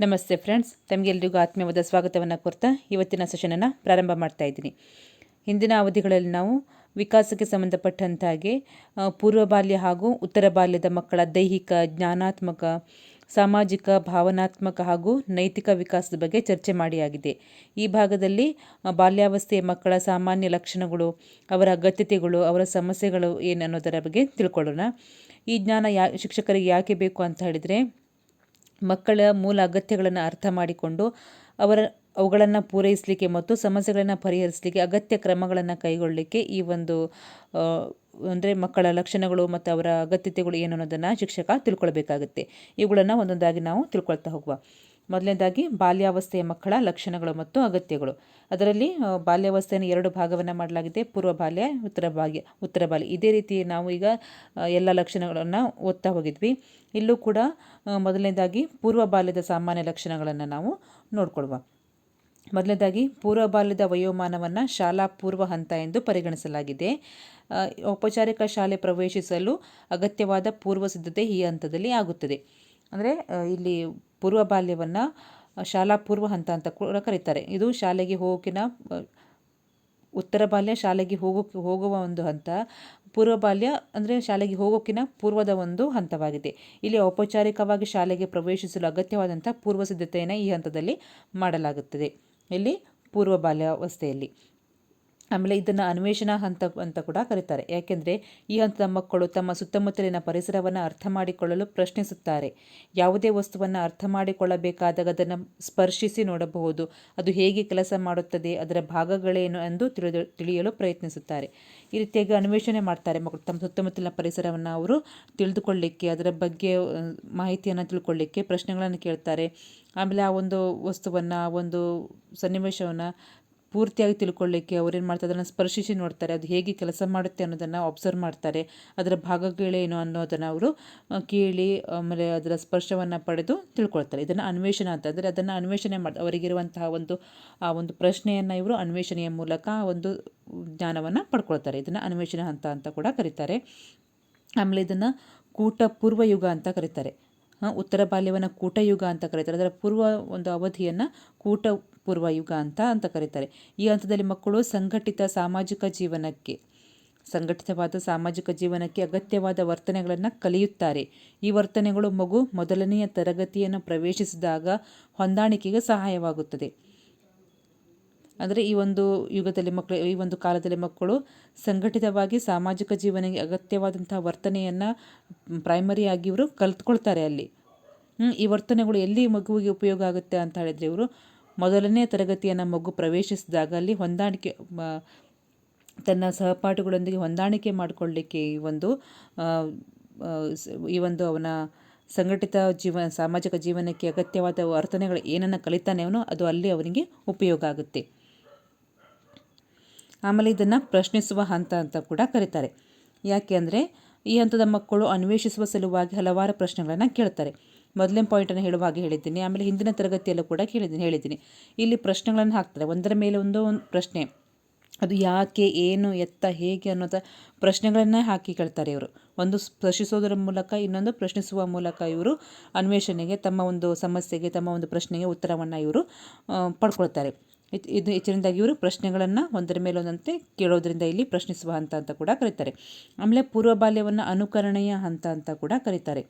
ನಮಸ್ತೆ ಫ್ರೆಂಡ್ಸ್ ತಮಗೆಲ್ಲರಿಗೂ ಆತ್ಮೀಯವಾದ ಸ್ವಾಗತವನ್ನು ಕೋರ್ತಾ ಇವತ್ತಿನ ಸೆಷನನ್ನು ಪ್ರಾರಂಭ ಮಾಡ್ತಾ ಇದ್ದೀನಿ. ಹಿಂದಿನ ಅವಧಿಗಳಲ್ಲಿ ನಾವು ವಿಕಾಸಕ್ಕೆ ಸಂಬಂಧಪಟ್ಟಂತಾಗೆ ಪೂರ್ವ ಬಾಲ್ಯ ಹಾಗೂ ಉತ್ತರ ಬಾಲ್ಯದ ಮಕ್ಕಳ ದೈಹಿಕ, ಜ್ಞಾನಾತ್ಮಕ, ಸಾಮಾಜಿಕ, ಭಾವನಾತ್ಮಕ ಹಾಗೂ ನೈತಿಕ ವಿಕಾಸದ ಬಗ್ಗೆ ಚರ್ಚೆ ಮಾಡಿಯಾಗಿದೆ. ಈ ಭಾಗದಲ್ಲಿ ಬಾಲ್ಯಾವಸ್ಥೆಯ ಮಕ್ಕಳ ಸಾಮಾನ್ಯ ಲಕ್ಷಣಗಳು, ಅವರ ಅಗತ್ಯತೆಗಳು, ಅವರ ಸಮಸ್ಯೆಗಳು ಏನು ಅನ್ನೋದರ ಬಗ್ಗೆ ತಿಳ್ಕೊಳ್ಳೋಣ. ಈ ಜ್ಞಾನ ಯಾ, ಶಿಕ್ಷಕರಿಗೆ ಯಾಕೆ ಬೇಕು ಅಂತ ಹೇಳಿದರೆ ಮಕ್ಕಳ ಮೂಲ ಅಗತ್ಯಗಳನ್ನು ಅರ್ಥ ಮಾಡಿಕೊಂಡು ಅವರ ಅವುಗಳನ್ನು ಪೂರೈಸಲಿಕ್ಕೆ ಮತ್ತು ಸಮಸ್ಯೆಗಳನ್ನು ಪರಿಹರಿಸಲಿಕ್ಕೆ ಅಗತ್ಯ ಕ್ರಮಗಳನ್ನು ಕೈಗೊಳ್ಳಲಿಕ್ಕೆ ಈ ಒಂದು ಅಂದರೆ ಮಕ್ಕಳ ಲಕ್ಷಣಗಳು ಮತ್ತು ಅವರ ಅಗತ್ಯತೆಗಳು ಏನು ಅನ್ನೋದನ್ನು ಶಿಕ್ಷಕ ತಿಳ್ಕೊಳ್ಬೇಕಾಗುತ್ತೆ. ಇವುಗಳನ್ನು ಒಂದೊಂದಾಗಿ ನಾವು ತಿಳ್ಕೊಳ್ತಾ ಹೋಗುವ. ಮೊದಲನೇದಾಗಿ ಬಾಲ್ಯಾವಸ್ಥೆಯ ಮಕ್ಕಳ ಲಕ್ಷಣಗಳು ಮತ್ತು ಅಗತ್ಯಗಳು. ಅದರಲ್ಲಿ ಬಾಲ್ಯಾವಸ್ಥೆಯನ್ನು ಎರಡು ಭಾಗವನ್ನು ಮಾಡಲಾಗಿದೆ. ಪೂರ್ವ ಬಾಲ್ಯ, ಉತ್ತರ ಬಾಲ್ಯ ಉತ್ತರ ಬಾಲ್ಯ. ಇದೇ ರೀತಿ ನಾವು ಈಗ ಎಲ್ಲ ಲಕ್ಷಣಗಳನ್ನು ಓದ್ತಾ ಹೋಗಿದ್ವಿ. ಇಲ್ಲೂ ಕೂಡ ಮೊದಲನೇದಾಗಿ ಪೂರ್ವ ಬಾಲ್ಯದ ಸಾಮಾನ್ಯ ಲಕ್ಷಣಗಳನ್ನು ನಾವು ನೋಡ್ಕೊಳ್ವ. ಮೊದಲನೇದಾಗಿ ಪೂರ್ವ ಬಾಲ್ಯದ ವಯೋಮಾನವನ್ನು ಶಾಲಾ ಪೂರ್ವ ಹಂತ ಎಂದು ಪರಿಗಣಿಸಲಾಗಿದೆ. ಔಪಚಾರಿಕ ಶಾಲೆ ಪ್ರವೇಶಿಸಲು ಅಗತ್ಯವಾದ ಪೂರ್ವ ಸಿದ್ಧತೆ ಈ ಹಂತದಲ್ಲಿ ಆಗುತ್ತದೆ. ಅಂದರೆ ಇಲ್ಲಿ ಪೂರ್ವ ಬಾಲ್ಯವನ್ನು ಶಾಲಾ ಪೂರ್ವ ಹಂತ ಅಂತ ಕೂಡ ಕರೀತಾರೆ. ಇದು ಶಾಲೆಗೆ ಹೋಗೋಕಿನ ಉತ್ತರ ಬಾಲ್ಯ, ಶಾಲೆಗೆ ಹೋಗೋಕೆ ಹೋಗುವ ಒಂದು ಹಂತ. ಪೂರ್ವ ಬಾಲ್ಯ ಅಂದರೆ, ಶಾಲೆಗೆ ಹೋಗೋಕಿನ ಪೂರ್ವದ ಒಂದು ಹಂತವಾಗಿದೆ. ಇಲ್ಲಿ ಔಪಚಾರಿಕವಾಗಿ ಶಾಲೆಗೆ ಪ್ರವೇಶಿಸಲು ಅಗತ್ಯವಾದಂಥ ಪೂರ್ವ ಸಿದ್ಧತೆಯನ್ನು ಈ ಹಂತದಲ್ಲಿ ಮಾಡಲಾಗುತ್ತದೆ. ಇಲ್ಲಿ ಪೂರ್ವ ಬಾಲ್ಯಾವಸ್ಥೆಯಲ್ಲಿ. ಆಮೇಲೆ ಇದನ್ನು ಅನ್ವೇಷಣಾ ಹಂತ ಅಂತ ಕೂಡ ಕರೀತಾರೆ. ಯಾಕೆಂದರೆ ಈ ಹಂತದ ಮಕ್ಕಳು ತಮ್ಮ ಸುತ್ತಮುತ್ತಲಿನ ಪರಿಸರವನ್ನು ಅರ್ಥ ಮಾಡಿಕೊಳ್ಳಲು ಪ್ರಶ್ನಿಸುತ್ತಾರೆ. ಯಾವುದೇ ವಸ್ತುವನ್ನು ಅರ್ಥ ಮಾಡಿಕೊಳ್ಳಬೇಕಾದಾಗ ಅದನ್ನು ಸ್ಪರ್ಶಿಸಿ ನೋಡಬಹುದು. ಅದು ಹೇಗೆ ಕೆಲಸ ಮಾಡುತ್ತದೆ, ಅದರ ಭಾಗಗಳೇನು ಎಂದು ತಿಳಿದು, ತಿಳಿಯಲು ಪ್ರಯತ್ನಿಸುತ್ತಾರೆ. ಈ ರೀತಿಯಾಗಿ ಅನ್ವೇಷಣೆ ಮಾಡ್ತಾರೆ ಮಕ್ಕಳು. ತಮ್ಮ ಸುತ್ತಮುತ್ತಲಿನ ಪರಿಸರವನ್ನು ಅವರು ತಿಳಿದುಕೊಳ್ಳಿಕ್ಕೆ, ಅದರ ಬಗ್ಗೆ ಮಾಹಿತಿಯನ್ನು ತಿಳ್ಕೊಳ್ಳಿಕ್ಕೆ ಪ್ರಶ್ನೆಗಳನ್ನು ಕೇಳ್ತಾರೆ. ಆಮೇಲೆ ಆ ಒಂದು ವಸ್ತುವನ್ನು ಒಂದು ಸನ್ನಿವೇಶವನ್ನು ಪೂರ್ತಿಯಾಗಿ ತಿಳ್ಕೊಳ್ಳಿಕ್ಕೆ ಅವ್ರೇನು ಮಾಡ್ತಾರೆ, ಅದನ್ನು ಸ್ಪರ್ಶಿಸಿ ನೋಡ್ತಾರೆ, ಅದು ಹೇಗೆ ಕೆಲಸ ಮಾಡುತ್ತೆ ಅನ್ನೋದನ್ನು ಅಬ್ಸರ್ವ್ ಮಾಡ್ತಾರೆ, ಅದರ ಭಾಗಗಳೇನು ಅನ್ನೋದನ್ನು ಅವರು ಕೇಳಿ, ಆಮೇಲೆ ಅದರ ಸ್ಪರ್ಶವನ್ನು ಪಡೆದು ತಿಳ್ಕೊಳ್ತಾರೆ. ಇದನ್ನು ಅನ್ವೇಷಣೆ ಅಂತ ಅಂದರೆ ಅದನ್ನು ಅನ್ವೇಷಣೆ ಮಾಡಿ, ಅವರಿಗಿರುವಂತಹ ಒಂದು, ಆ, ಒಂದು ಪ್ರಶ್ನೆಯನ್ನು ಇವರು ಅನ್ವೇಷಣೆಯ ಮೂಲಕ ಒಂದು ಜ್ಞಾನವನ್ನು ಪಡ್ಕೊಳ್ತಾರೆ. ಇದನ್ನು ಅನ್ವೇಷಣೆ ಹಂತ ಅಂತ ಕೂಡ ಕರೀತಾರೆ. ಆಮೇಲೆ ಇದನ್ನು ಕೂಟ ಪೂರ್ವ ಯುಗ ಅಂತ ಕರೀತಾರೆ. ಉತ್ತರ ಬಾಲ್ಯವನ್ನು ಕೂಟಯುಗ ಅಂತ ಕರೀತಾರೆ. ಅದರ ಪೂರ್ವ ಒಂದು ಅವಧಿಯನ್ನು ಕೂಟ ಪೂರ್ವ ಯುಗ ಅಂತ ಅಂತ ಕರೀತಾರೆ. ಈ ಹಂತದಲ್ಲಿ ಮಕ್ಕಳು ಸಂಘಟಿತ ಸಾಮಾಜಿಕ ಜೀವನಕ್ಕೆ, ಸಂಘಟಿತವಾದ ಸಾಮಾಜಿಕ ಜೀವನಕ್ಕೆ ಅಗತ್ಯವಾದ ವರ್ತನೆಗಳನ್ನು ಕಲಿಯುತ್ತಾರೆ. ಈ ವರ್ತನೆಗಳು ಮಗು ಮೊದಲನೆಯ ತರಗತಿಯನ್ನು ಪ್ರವೇಶಿಸಿದಾಗ ಹೊಂದಾಣಿಕೆಗೆ ಸಹಾಯವಾಗುತ್ತದೆ. ಅಂದರೆ ಈ ಒಂದು ಯುಗದಲ್ಲಿ ಮಕ್ಕಳು ಈ ಒಂದು ಕಾಲದಲ್ಲಿ ಮಕ್ಕಳು ಸಂಘಟಿತವಾಗಿ ಸಾಮಾಜಿಕ ಜೀವನಕ್ಕೆ ಅಗತ್ಯವಾದಂಥ ವರ್ತನೆಯನ್ನು ಪ್ರೈಮರಿಯಾಗಿ ಇವರು ಕಲ್ತ್ಕೊಳ್ತಾರೆ ಅಲ್ಲಿ. ಈ ವರ್ತನೆಗಳು ಎಲ್ಲಿ ಮಗುವಿಗೆ ಉಪಯೋಗ ಆಗುತ್ತೆ ಅಂತ ಹೇಳಿದರೆ ಇವರು ಮೊದಲನೇ ತರಗತಿಯನ್ನು ಮಗು ಪ್ರವೇಶಿಸಿದಾಗ ಅಲ್ಲಿ ಹೊಂದಾಣಿಕೆ ತನ್ನ ಸಹಪಾಠಿಗಳೊಂದಿಗೆ ಹೊಂದಾಣಿಕೆ ಮಾಡಿಕೊಳ್ಳಿಕ್ಕೆ ಈ ಒಂದು ಈ ಒಂದು ಅವನ ಸಂಘಟಿತ ಜೀವ ಸಾಮಾಜಿಕ ಜೀವನಕ್ಕೆ ಅಗತ್ಯವಾದ ವರ್ತನೆಗಳು ಏನನ್ನು ಕಲಿತಾನೆ ಅವನು ಅದು ಅಲ್ಲಿ ಅವನಿಗೆ ಉಪಯೋಗ ಆಗುತ್ತೆ. ಆಮೇಲೆ ಇದನ್ನು ಪ್ರಶ್ನಿಸುವ ಹಂತ ಅಂತ ಕೂಡ ಕರೀತಾರೆ. ಯಾಕೆ ಅಂದರೆ ಈ ಹಂತದ ಮಕ್ಕಳು ಅನ್ವೇಷಿಸುವ ಸಲುವಾಗಿ ಹಲವಾರು ಪ್ರಶ್ನೆಗಳನ್ನು ಕೇಳ್ತಾರೆ. ಮೊದಲನೇ ಪಾಯಿಂಟನ್ನು ಹಾಗೆ ಹೇಳಿದ್ದೀನಿ. ಆಮೇಲೆ ಹಿಂದಿನ ತರಗತಿಯಲ್ಲೂ ಕೂಡ ಕೇಳಿದ್ದೀನಿ, ಹೇಳಿದ್ದೀನಿ. ಇಲ್ಲಿ ಪ್ರಶ್ನೆಗಳನ್ನು ಹಾಕ್ತಾರೆ. ಒಂದರ ಮೇಲೆ ಒಂದು ಒಂದು ಪ್ರಶ್ನೆ. ಅದು ಯಾಕೆ, ಏನು, ಎತ್ತ, ಹೇಗೆ ಅನ್ನೋದ ಪ್ರಶ್ನೆಗಳನ್ನೇ ಹಾಕಿ ಕೇಳ್ತಾರೆ ಇವರು. ಒಂದು ಪ್ರಶ್ನಿಸೋದರ ಮೂಲಕ, ಇನ್ನೊಂದು ಪ್ರಶ್ನಿಸುವ ಮೂಲಕ ಇವರು ಅನ್ವೇಷಣೆಗೆ, ತಮ್ಮ ಒಂದು ಸಮಸ್ಯೆಗೆ, ತಮ್ಮ ಒಂದು ಪ್ರಶ್ನೆಗೆ ಉತ್ತರವನ್ನು ಇವರು ಪಡ್ಕೊಳ್ತಾರೆ. ಇದ್- ಹೆಚ್ಚಿನದಾಗಿ ಇವರು ಪ್ರಶ್ನೆಗಳನ್ನು ಒಂದರ ಮೇಲೊಂದಂತೆ ಕೇಳೋದ್ರಿಂದ ಇಲ್ಲಿ ಪ್ರಶ್ನಿಸುವ ಹಂತ ಅಂತ ಕೂಡ ಕರೀತಾರೆ. ಆಮೇಲೆ ಪೂರ್ವ ಬಾಲ್ಯವನ್ನು ಅನುಕರಣೆಯ ಹಂತ ಅಂತ ಕೂಡ ಕರೀತಾರೆ.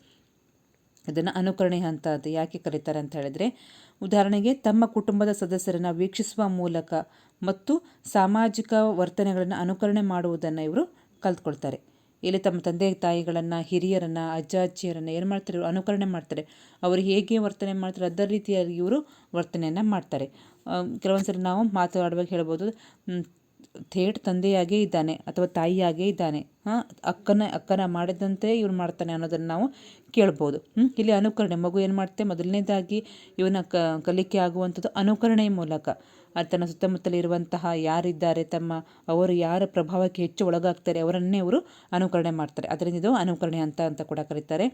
ಇದನ್ನು ಅನುಕರಣೆ ಹಂತ ಅಂತ ಯಾಕೆ ಕರೀತಾರೆ ಅಂತ ಹೇಳಿದರೆ, ಉದಾಹರಣೆಗೆ ತಮ್ಮ ಕುಟುಂಬದ ಸದಸ್ಯರನ್ನು ವೀಕ್ಷಿಸುವ ಮೂಲಕ ಮತ್ತು ಸಾಮಾಜಿಕ ವರ್ತನೆಗಳನ್ನು ಅನುಕರಣೆ ಮಾಡುವುದನ್ನು ಇವರು ಕಲ್ತ್ಕೊಳ್ತಾರೆ. ಇಲ್ಲಿ ತಮ್ಮ ತಂದೆ ತಾಯಿಗಳನ್ನು, ಹಿರಿಯರನ್ನು, ಅಜ್ಜ, ಅಜ್ಜಿಯರನ್ನು ಏನು ಮಾಡ್ತಾರೆ ಅನುಕರಣೆ ಮಾಡ್ತಾರೆ. ಅವರು ಹೇಗೆ ವರ್ತನೆ ಮಾಡ್ತಾರೆ ಅದರ ರೀತಿಯಾಗಿ ಇವರು ವರ್ತನೆಯನ್ನು ಮಾಡ್ತಾರೆ. ಕೆಲವೊಂದು ಸಲ ನಾವು ಮಾತಾಡುವಾಗ ಹೇಳ್ಬೋದು. ಥೇಟ್ ತಂದೆಯಾಗೇ ಇದ್ದಾನೆ ಅಥವಾ ತಾಯಿಯಾಗೇ ಇದ್ದಾನೆ. ಹಾಂ, ಅಕ್ಕನ ಅಕ್ಕನ ಮಾಡಿದಂತೆ ಇವ್ನು ಮಾಡ್ತಾನೆ ಅನ್ನೋದನ್ನು ನಾವು ಕೇಳ್ಬೋದು. ಇಲ್ಲಿ ಅನುಕರಣೆ, ಮಗು ಏನು ಮಾಡುತ್ತೆ ಮೊದಲನೇದಾಗಿ ಇವನ ಕ, ಕಲಿಕೆ ಆಗುವಂಥದ್ದು ಅನುಕರಣೆಯ ಮೂಲಕ. ತನ್ನ ಸುತ್ತಮುತ್ತಲಿರುವಂತಹ ಯಾರಿದ್ದಾರೆ, ತಮ್ಮ, ಅವರು ಯಾರ ಪ್ರಭಾವಕ್ಕೆ ಹೆಚ್ಚು ಒಳಗಾಗ್ತಾರೆ ಅವರನ್ನೇ ಅವರು ಅನುಕರಣೆ ಮಾಡ್ತಾರೆ. ಅದರಿಂದ ಇದು ಅನುಕರಣೆ ಅಂತ ಅಂತ ಕೂಡ ಕರೀತಾರೆ.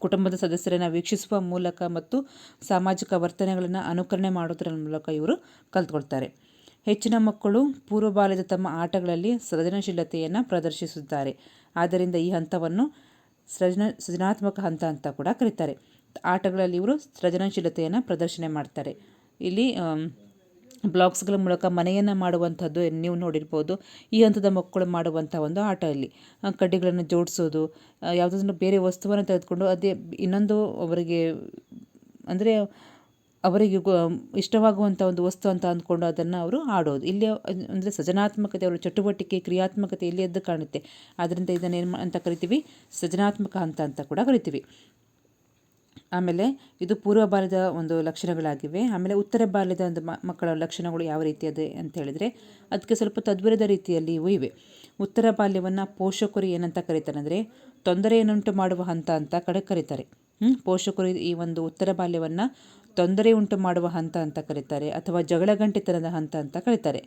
ಕುಟುಂಬದ ಸದಸ್ಯರನ್ನು ವೀಕ್ಷಿಸುವ ಮೂಲಕ ಮತ್ತು ಸಾಮಾಜಿಕ ವರ್ತನೆಗಳನ್ನು ಅನುಕರಣೆ ಮಾಡೋದರ ಮೂಲಕ ಇವರು ಕಲ್ತ್ಕೊಳ್ತಾರೆ. ಹೆಚ್ಚಿನ ಮಕ್ಕಳು ಪೂರ್ವ ಬಾಲ್ಯದ ತಮ್ಮ ಆಟಗಳಲ್ಲಿ ಸೃಜನಶೀಲತೆಯನ್ನು ಪ್ರದರ್ಶಿಸುತ್ತಾರೆ. ಆದ್ದರಿಂದ ಈ ಹಂತವನ್ನು ಸೃಜನ, ಸೃಜನಾತ್ಮಕ ಹಂತ ಅಂತ ಕೂಡ ಕರೀತಾರೆ. ಆಟಗಳಲ್ಲಿ ಇವರು ಸೃಜನಶೀಲತೆಯನ್ನು ಪ್ರದರ್ಶನ ಮಾಡ್ತಾರೆ. ಇಲ್ಲಿ ಬ್ಲಾಕ್ಸ್ಗಳ ಮೂಲಕ ಮನೆಯನ್ನು ಮಾಡುವಂಥದ್ದು ನೀವು ನೋಡಿರ್ಬೋದು. ಈ ಹಂತದ ಮಕ್ಕಳು ಮಾಡುವಂಥ ಒಂದು ಆಟ ಇಲ್ಲಿ. ಕಡ್ಡಿಗಳನ್ನು ಜೋಡಿಸೋದು ಯಾವುದಾದ್ರೂ ಬೇರೆ ವಸ್ತುವನ್ನು ತೆಗೆದುಕೊಂಡು ಅದೇ ಇನ್ನೊಂದು ಅವರಿಗೆ, ಅಂದರೆ ಅವರಿಗೆ ಇಷ್ಟವಾಗುವಂಥ ಒಂದು ವಸ್ತು ಅಂತ ಅಂದ್ಕೊಂಡು ಅದನ್ನು ಅವರು ಆಡೋದು. ಇಲ್ಲಿ ಅಂದರೆ ಸೃಜನಾತ್ಮಕತೆ ಅವರ ಚಟುವಟಿಕೆ, ಕ್ರಿಯಾತ್ಮಕತೆ ಇಲ್ಲಿ ಎದ್ದು ಕಾಣುತ್ತೆ. ಆದ್ದರಿಂದ ಇದನ್ನು ಏನು ಅಂತ ಕರಿತೀವಿ. ಸೃಜನಾತ್ಮಕ ಹಂತ ಅಂತ ಕೂಡ ಕರಿತೀವಿ. ಆಮೇಲೆ ಇದು ಪೂರ್ವ ಬಾಲ್ಯದ ಒಂದು ಲಕ್ಷಣಗಳಾಗಿವೆ. ಆಮೇಲೆ ಉತ್ತರ ಬಾಲ್ಯದ ಒಂದು ಮಕ್ಕಳ ಲಕ್ಷಣಗಳು ಯಾವ ರೀತಿಯದೆ ಅಂತ ಹೇಳಿದರೆ ಅದಕ್ಕೆ ಸ್ವಲ್ಪ ತದ್ವಿರದ ರೀತಿಯಲ್ಲಿ ಇವು ಇವೆ. ಉತ್ತರ ಬಾಲ್ಯವನ್ನು ಪೋಷಕರು ಏನಂತ ಕರೀತಾರೆ ಅಂದರೆ ತೊಂದರೆಯನ್ನುಂಟು ಮಾಡುವ ಹಂತ ಅಂತ ಕಡೆ ಕರೀತಾರೆ. ಪೋಷಕರು ಈ ಒಂದು ಉತ್ತರ ಬಾಲ್ಯವನ್ನು ತೊಂದರೆ ಉಂಟು ಮಾಡುವ ಹಂತ ಅಂತ ಕರೀತಾರೆ, ಅಥವಾ ಜಗಳ ಗಂಟಿತನದ ಹಂತ ಅಂತ ಕರೀತಾರೆ.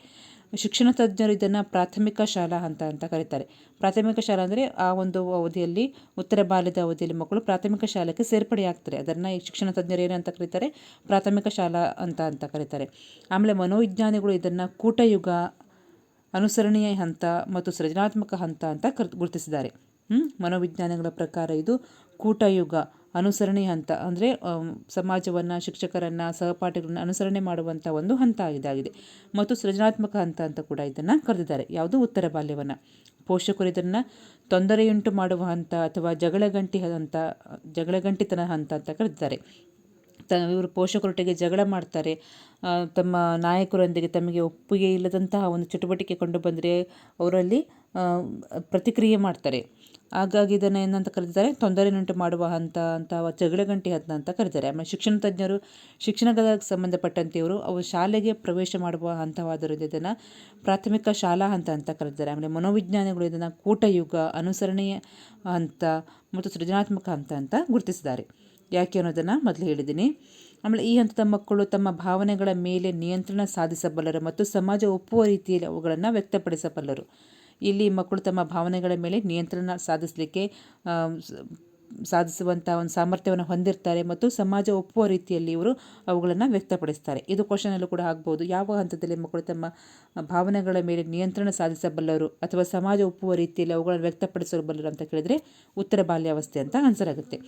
ಶಿಕ್ಷಣ ತಜ್ಞರು ಇದನ್ನು ಪ್ರಾಥಮಿಕ ಶಾಲಾ ಹಂತ ಅಂತ ಕರೀತಾರೆ. ಪ್ರಾಥಮಿಕ ಶಾಲಾ ಅಂದರೆ ಆ ಒಂದು ಅವಧಿಯಲ್ಲಿ, ಉತ್ತರ ಬಾಲ್ಯದ ಅವಧಿಯಲ್ಲಿ ಮಕ್ಕಳು ಪ್ರಾಥಮಿಕ ಶಾಲೆಗೆ ಸೇರ್ಪಡೆಯಾಗ್ತಾರೆ ಅದನ್ನು ಶಿಕ್ಷಣ ತಜ್ಞರು ಏನಂತ ಕರೀತಾರೆ? ಪ್ರಾಥಮಿಕ ಶಾಲಾ ಅಂತ ಅಂತ ಕರೀತಾರೆ. ಆಮೇಲೆ ಮನೋವಿಜ್ಞಾನಿಗಳು ಇದನ್ನು ಕೂಟಯುಗ, ಅನುಸರಣೀಯ ಹಂತ ಮತ್ತು ಸೃಜನಾತ್ಮಕ ಹಂತ ಅಂತ ಕರ್, ಗುರುತಿಸಿದ್ದಾರೆ. ಮನೋವಿಜ್ಞಾನಗಳ ಪ್ರಕಾರ ಇದು ಕೂಟಯುಗ, ಅನುಸರಣೆ ಹಂತ. ಅಂದರೆ ಸಮಾಜವನ್ನು, ಶಿಕ್ಷಕರನ್ನು, ಸಹಪಾಠಿಗಳನ್ನ ಅನುಸರಣೆ ಮಾಡುವಂಥ ಒಂದು ಹಂತ ಇದಾಗಿದೆ. ಮತ್ತು ಸೃಜನಾತ್ಮಕ ಹಂತ ಅಂತ ಕೂಡ ಇದನ್ನು ಕರೆದಿದ್ದಾರೆ. ಯಾವುದು? ಉತ್ತರ ಬಾಲ್ಯವನ್ನು. ಪೋಷಕರು ಇದನ್ನು ತೊಂದರೆಯುಂಟು ಮಾಡುವ ಹಂತ ಅಥವಾ ಜಗಳಗಂಟಿ ಹಂತ, ಜಗಳಗಂಟಿತನ ಹಂತ ಅಂತ ಕರೆದಿದ್ದಾರೆ. ತ, ಇವರು ಪೋಷಕರೊಟ್ಟಿಗೆ ಜಗಳ ಮಾಡ್ತಾರೆ. ತಮ್ಮ ನಾಯಕರೊಂದಿಗೆ ತಮಗೆ ಒಪ್ಪಿಗೆ ಇಲ್ಲದಂತಹ ಒಂದು ಚಟುವಟಿಕೆ ಕಂಡು ಬಂದರೆ ಅವರಲ್ಲಿ ಪ್ರತಿಕ್ರಿಯೆ ಮಾಡ್ತಾರೆ. ಹಾಗಾಗಿ ಏನಂತ ಕರೀತಾರೆ? ತೊಂದರೆಯುಂಟು ಮಾಡುವ ಹಂತ ಅಂತ ಜಗಳಗಂಟಿ ಹಂತ ಅಂತ ಕರೀತಾರೆ. ಆಮೇಲೆ ಶಿಕ್ಷಣ ತಜ್ಞರು, ಶಿಕ್ಷಣದ ಸಂಬಂಧಪಟ್ಟಂತೆ ಇವರು ಅವು ಶಾಲೆಗೆ ಪ್ರವೇಶ ಮಾಡುವ ಹಂತವಾದರೂ ಇದನ್ನು ಪ್ರಾಥಮಿಕ ಶಾಲಾ ಹಂತ ಅಂತ ಕರೀತಾರೆ. ಆಮೇಲೆ ಮನೋವಿಜ್ಞಾನಿಗಳು ಇದನ್ನು ಕೂಟಯುಗ, ಅನುಸರಣೆಯ ಹಂತ ಮತ್ತು ಸೃಜನಾತ್ಮಕ ಹಂತ ಅಂತ ಗುರುತಿಸಿದ್ದಾರೆ. ಯಾಕೆ ಅನ್ನೋದನ್ನು ಮೊದಲು ಹೇಳಿದ್ದೀನಿ. ಆಮೇಲೆ ಈ ಹಂತದ ಮಕ್ಕಳು ತಮ್ಮ ಭಾವನೆಗಳ ಮೇಲೆ ನಿಯಂತ್ರಣ ಸಾಧಿಸಬಲ್ಲರು ಮತ್ತು ಸಮಾಜ ಒಪ್ಪುವ ರೀತಿಯಲ್ಲಿ ಅವುಗಳನ್ನು ವ್ಯಕ್ತಪಡಿಸಬಲ್ಲರು. ಇಲ್ಲಿ ಮಕ್ಕಳು ತಮ್ಮ ಭಾವನೆಗಳ ಮೇಲೆ ನಿಯಂತ್ರಣ ಸಾಧಿಸಲಿಕ್ಕೆ ಸಾಧಿಸುವಂಥ ಒಂದು ಸಾಮರ್ಥ್ಯವನ್ನು ಹೊಂದಿರ್ತಾರೆ ಮತ್ತು ಸಮಾಜ ಒಪ್ಪುವ ರೀತಿಯಲ್ಲಿ ಇವರು ಅವುಗಳನ್ನು ವ್ಯಕ್ತಪಡಿಸ್ತಾರೆ. ಇದು ಕ್ವಶನಲ್ಲೂ ಕೂಡ ಆಗ್ಬೋದು. ಯಾವ ಹಂತದಲ್ಲಿ ಮಕ್ಕಳು ತಮ್ಮ ಭಾವನೆಗಳ ಮೇಲೆ ನಿಯಂತ್ರಣ ಸಾಧಿಸಬಲ್ಲರು ಅಥವಾ ಸಮಾಜ ಒಪ್ಪುವ ರೀತಿಯಲ್ಲಿ ಅವುಗಳನ್ನು ವ್ಯಕ್ತಪಡಿಸಬಲ್ಲರು ಅಂತ ಕೇಳಿದರೆ ಉತ್ತರ ಬಾಲ್ಯಾವಸ್ಥೆ ಅಂತ ಆನ್ಸರ್ ಆಗುತ್ತೆ.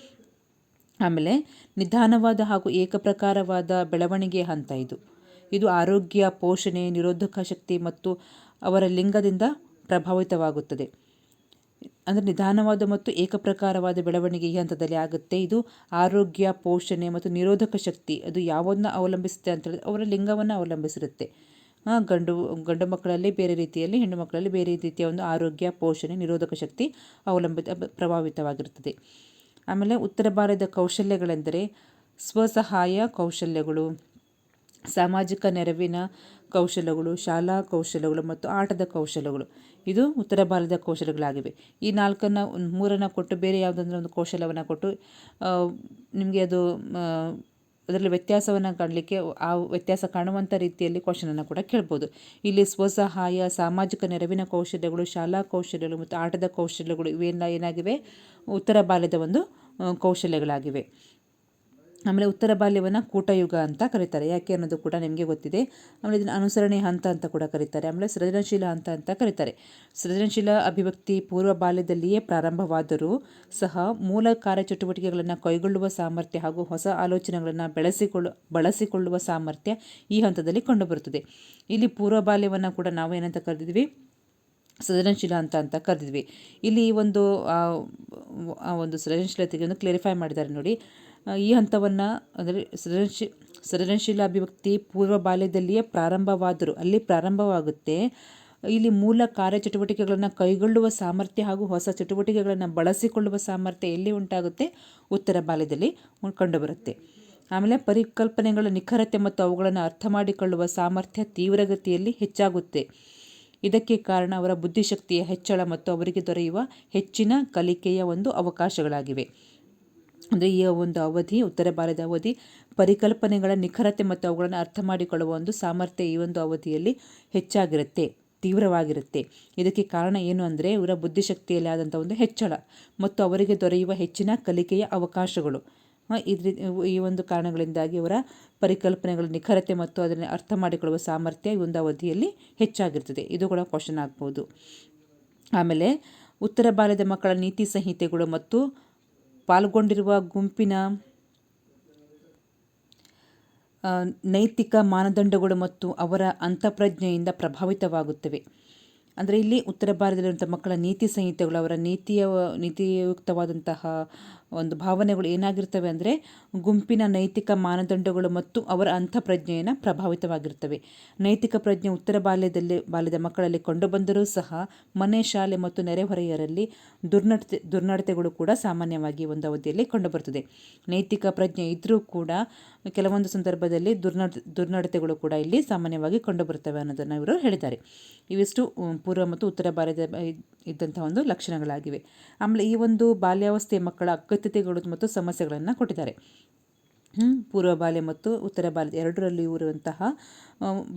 ಆಮೇಲೆ ನಿಧಾನವಾದ ಹಾಗೂ ಏಕಪ್ರಕಾರವಾದ ಬೆಳವಣಿಗೆ ಹಂತ ಇದು. ಇದು ಆರೋಗ್ಯ, ಪೋಷಣೆ, ನಿರೋಧಕ ಶಕ್ತಿ ಮತ್ತು ಅವರ ಲಿಂಗದಿಂದ ಪ್ರಭಾವಿತವಾಗುತ್ತದೆ. ಅಂದರೆ ನಿಧಾನವಾದ ಮತ್ತು ಏಕಪ್ರಕಾರವಾದ ಬೆಳವಣಿಗೆ ಈ ಹಂತದಲ್ಲಿ ಆಗುತ್ತೆ. ಇದು ಆರೋಗ್ಯ, ಪೋಷಣೆ ಮತ್ತು ನಿರೋಧಕ ಶಕ್ತಿ. ಅದು ಯಾವುದನ್ನ ಅವಲಂಬಿಸುತ್ತೆ ಅಂತ ಹೇಳಿದ್ರೆ ಅವರ ಲಿಂಗವನ್ನು ಅವಲಂಬಿಸಿರುತ್ತೆ. ಗಂಡು ಗಂಡು ಮಕ್ಕಳಲ್ಲಿ ಬೇರೆ ರೀತಿಯಲ್ಲಿ, ಹೆಣ್ಣು ಮಕ್ಕಳಲ್ಲಿ ಬೇರೆ ರೀತಿಯ ಒಂದು ಆರೋಗ್ಯ, ಪೋಷಣೆ, ನಿರೋಧಕ ಶಕ್ತಿ ಅವಲಂಬಿತ ಪ್ರಭಾವಿತವಾಗಿರುತ್ತದೆ ಆಮೇಲೆ ಉತ್ತರ ಭಾರತದ ಕೌಶಲ್ಯಗಳೆಂದರೆ ಸ್ವಸಹಾಯ ಕೌಶಲ್ಯಗಳು, ಸಾಮಾಜಿಕ ನೆರವಿನ ಕೌಶಲ್ಯಗಳು, ಶಾಲಾ ಕೌಶಲ್ಯಗಳು ಮತ್ತು ಆಟದ ಕೌಶಲ್ಯಗಳು. ಇದು ಉತ್ತರ ಭಾರತದ ಕೌಶಲ್ಯಗಳಾಗಿವೆ ಈ ನಾಲ್ಕನ್ನು, ಮೂರನ್ನು ಕೊಟ್ಟು ಬೇರೆ ಯಾವುದಂದ್ರೆ ಒಂದು ಕೌಶಲವನ್ನು ಕೊಟ್ಟು ನಿಮಗೆ ಅದು ಅದರಲ್ಲಿ ವ್ಯತ್ಯಾಸವನ್ನು ಕಾಣಲಿಕ್ಕೆ, ಆ ವ್ಯತ್ಯಾಸ ಕಾಣುವಂಥ ರೀತಿಯಲ್ಲಿ ಕ್ವಶನನ್ನು ಕೂಡ ಕೇಳ್ಬೋದು. ಇಲ್ಲಿ ಸ್ವಸಹಾಯ, ಸಾಮಾಜಿಕ ನೆರವಿನ ಕೌಶಲ್ಯಗಳು ಶಾಲಾ ಕೌಶಲ್ಯಗಳು ಮತ್ತು ಆಟದ ಕೌಶಲ್ಯಗಳು ಇವೆಲ್ಲ ಏನಾಗಿವೆ? ಉತ್ತರ ಬಾಲ್ಯದ ಒಂದು ಕೌಶಲ್ಯಗಳಾಗಿವೆ ಆಮೇಲೆ ಉತ್ತರ ಬಾಲ್ಯವನ್ನು ಕೂಟಯುಗ ಅಂತ ಕರೀತಾರೆ. ಯಾಕೆ ಅನ್ನೋದು ಕೂಡ ನಿಮಗೆ ಗೊತ್ತಿದೆ. ಆಮೇಲೆ ಇದನ್ನು ಅನುಸರಣೆ ಹಂತ ಅಂತ ಕೂಡ ಕರೀತಾರೆ. ಆಮೇಲೆ ಸೃಜನಶೀಲ ಹಂತ ಅಂತ ಕರೀತಾರೆ. ಸೃಜನಶೀಲ ಅಭಿವ್ಯಕ್ತಿ ಪೂರ್ವ ಬಾಲ್ಯದಲ್ಲಿಯೇ ಪ್ರಾರಂಭವಾದರೂ ಸಹ ಮೂಲ ಕಾರ್ಯಚಟುವಟಿಕೆಗಳನ್ನು ಕೈಗೊಳ್ಳುವ ಸಾಮರ್ಥ್ಯ ಹಾಗೂ ಹೊಸ ಆಲೋಚನೆಗಳನ್ನು ಬೆಳೆಸಿಕೊಳ್ಳು, ಬಳಸಿಕೊಳ್ಳುವ ಸಾಮರ್ಥ್ಯ ಈ ಹಂತದಲ್ಲಿ ಕಂಡುಬರುತ್ತದೆ. ಇಲ್ಲಿ ಪೂರ್ವ ಬಾಲ್ಯವನ್ನು ಕೂಡ ನಾವು ಏನಂತ ಕರೆದಿದ್ವಿ? ಸೃಜನಶೀಲ ಅಂತ ಅಂತ ಕರೆದಿದ್ವಿ. ಇಲ್ಲಿ ಒಂದು, ಆ ಒಂದು ಸೃಜನಶೀಲತೆಗೆ ಒಂದು ಕ್ಲಾರಿಫೈ ಮಾಡಿದ್ದಾರೆ ನೋಡಿ. ಈ ಹಂತವನ್ನು ಅಂದರೆ ಸೃಜನಶೀ, ಸೃಜನಶೀಲ ಅಭಿವ್ಯಕ್ತಿ ಪೂರ್ವ ಬಾಲ್ಯದಲ್ಲಿಯೇ ಪ್ರಾರಂಭವಾದರೂ ಅಲ್ಲಿ ಪ್ರಾರಂಭವಾಗುತ್ತೆ. ಇಲ್ಲಿ ಮೂಲ ಕಾರ್ಯಚಟುವಟಿಕೆಗಳನ್ನು ಕೈಗೊಳ್ಳುವ ಸಾಮರ್ಥ್ಯ ಹಾಗೂ ಹೊಸ ಚಟುವಟಿಕೆಗಳನ್ನು ಬಳಸಿಕೊಳ್ಳುವ ಸಾಮರ್ಥ್ಯ ಎಲ್ಲಿ ಉಂಟಾಗುತ್ತೆ? ಉತ್ತರ ಬಾಲ್ಯದಲ್ಲಿ ಕಂಡುಬರುತ್ತೆ. ಆಮೇಲೆ ಪರಿಕಲ್ಪನೆಗಳ ನಿಖರತೆ ಮತ್ತು ಅವುಗಳನ್ನು ಅರ್ಥ ಮಾಡಿಕೊಳ್ಳುವ ಸಾಮರ್ಥ್ಯ ತೀವ್ರಗತಿಯಲ್ಲಿ ಹೆಚ್ಚಾಗುತ್ತೆ. ಇದಕ್ಕೆ ಕಾರಣ ಅವರ ಬುದ್ಧಿಶಕ್ತಿಯ ಹೆಚ್ಚಳ ಮತ್ತು ಅವರಿಗೆ ದೊರೆಯುವ ಹೆಚ್ಚಿನ ಕಲಿಕೆಯ ಒಂದು ಅವಕಾಶಗಳಾಗಿವೆ. ಅಂದರೆ ಈ ಒಂದು ಅವಧಿ, ಉತ್ತರ ಭಾರತದ ಅವಧಿ, ಪರಿಕಲ್ಪನೆಗಳ ನಿಖರತೆ ಮತ್ತು ಅವುಗಳನ್ನು ಅರ್ಥ ಮಾಡಿಕೊಳ್ಳುವ ಒಂದು ಸಾಮರ್ಥ್ಯ ಈ ಒಂದು ಅವಧಿಯಲ್ಲಿ ಹೆಚ್ಚಾಗಿರುತ್ತೆ, ತೀವ್ರವಾಗಿರುತ್ತೆ. ಇದಕ್ಕೆ ಕಾರಣ ಏನು ಅಂದರೆ ಇವರ ಬುದ್ಧಿಶಕ್ತಿಯಲ್ಲಿ ಆದಂಥ ಒಂದು ಹೆಚ್ಚಳ ಮತ್ತು ಅವರಿಗೆ ದೊರೆಯುವ ಹೆಚ್ಚಿನ ಕಲಿಕೆಯ ಅವಕಾಶಗಳು. ಇದ್ರ, ಈ ಒಂದು ಕಾರಣಗಳಿಂದಾಗಿ ಅವರ ಪರಿಕಲ್ಪನೆಗಳ ನಿಖರತೆ ಮತ್ತು ಅದನ್ನು ಅರ್ಥ ಮಾಡಿಕೊಳ್ಳುವ ಸಾಮರ್ಥ್ಯ ಈ ಒಂದು ಅವಧಿಯಲ್ಲಿ ಹೆಚ್ಚಾಗಿರ್ತದೆ. ಇದು ಕೂಡ ಕ್ವಶನ್ ಆಗ್ಬೋದು. ಆಮೇಲೆ ಉತ್ತರ ಭಾರತದ ಮಕ್ಕಳ ನೀತಿ ಸಂಹಿತೆಗಳು ಮತ್ತು ಪಾಲ್ಗೊಂಡಿರುವ ಗುಂಪಿನ ನೈತಿಕ ಮಾನದಂಡಗಳು ಮತ್ತು ಅವರ ಅಂತಃಪ್ರಜ್ಞೆಯಿಂದ ಪ್ರಭಾವಿತವಾಗುತ್ತವೆ. ಅಂದರೆ ಇಲ್ಲಿ ಉತ್ತರ ಭಾರತದಲ್ಲಿರುವಂಥ ಮಕ್ಕಳ ನೀತಿ ಸಂಹಿತೆಗಳು, ಅವರ ನೀತಿಯ, ನೀತಿಯುಕ್ತವಾದಂತಹ ಒಂದು ಭಾವನೆಗಳು ಏನಾಗಿರ್ತವೆ ಅಂದರೆ ಗುಂಪಿನ ನೈತಿಕ ಮಾನದಂಡಗಳು ಮತ್ತು ಅವರ ಅಂತಃಪ್ರಜ್ಞೆಯನ್ನು ಪ್ರಭಾವಿತವಾಗಿರ್ತವೆ. ನೈತಿಕ ಪ್ರಜ್ಞೆ ಉತ್ತರ ಬಾಲ್ಯದಲ್ಲಿ, ಬಾಲ್ಯದ ಮಕ್ಕಳಲ್ಲಿ ಕಂಡುಬಂದರೂ ಸಹ ಮನೆ, ಶಾಲೆ ಮತ್ತು ನೆರೆಹೊರೆಯರಲ್ಲಿ ದುರ್ನಡತೆ, ದುರ್ನಡತೆಗಳು ಕೂಡ ಸಾಮಾನ್ಯವಾಗಿ ಒಂದು ಅವಧಿಯಲ್ಲಿ ಕಂಡುಬರುತ್ತದೆ ನೈತಿಕ ಪ್ರಜ್ಞೆ ಇದ್ದರೂ ಕೂಡ ಕೆಲವೊಂದು ಸಂದರ್ಭದಲ್ಲಿ ದುರ್ನಡ, ದುರ್ನಡತೆಗಳು ಕೂಡ ಇಲ್ಲಿ ಸಾಮಾನ್ಯವಾಗಿ ಕಂಡುಬರುತ್ತವೆ ಅನ್ನೋದನ್ನು ಇವರು ಹೇಳಿದ್ದಾರೆ. ಇವಿಷ್ಟು ಪೂರ್ವ ಮತ್ತು ಉತ್ತರ ಬಾಲ್ಯದ ಇದ್ದಂಥ ಒಂದು ಲಕ್ಷಣಗಳಾಗಿವೆ. ಆಮೇಲೆ ಈ ಒಂದು ಬಾಲ್ಯಾವಸ್ಥೆ ಮಕ್ಕಳ ಅಗತ್ಯತೆಗಳು ಮತ್ತು ಸಮಸ್ಯೆಗಳನ್ನು ಕೊಟ್ಟಿದ್ದಾರೆ. ಪೂರ್ವ ಬಾಲ್ಯ ಮತ್ತು ಉತ್ತರ ಬಾಲ್ಯ ಎರಡರಲ್ಲಿ ಇರುವಂತಹ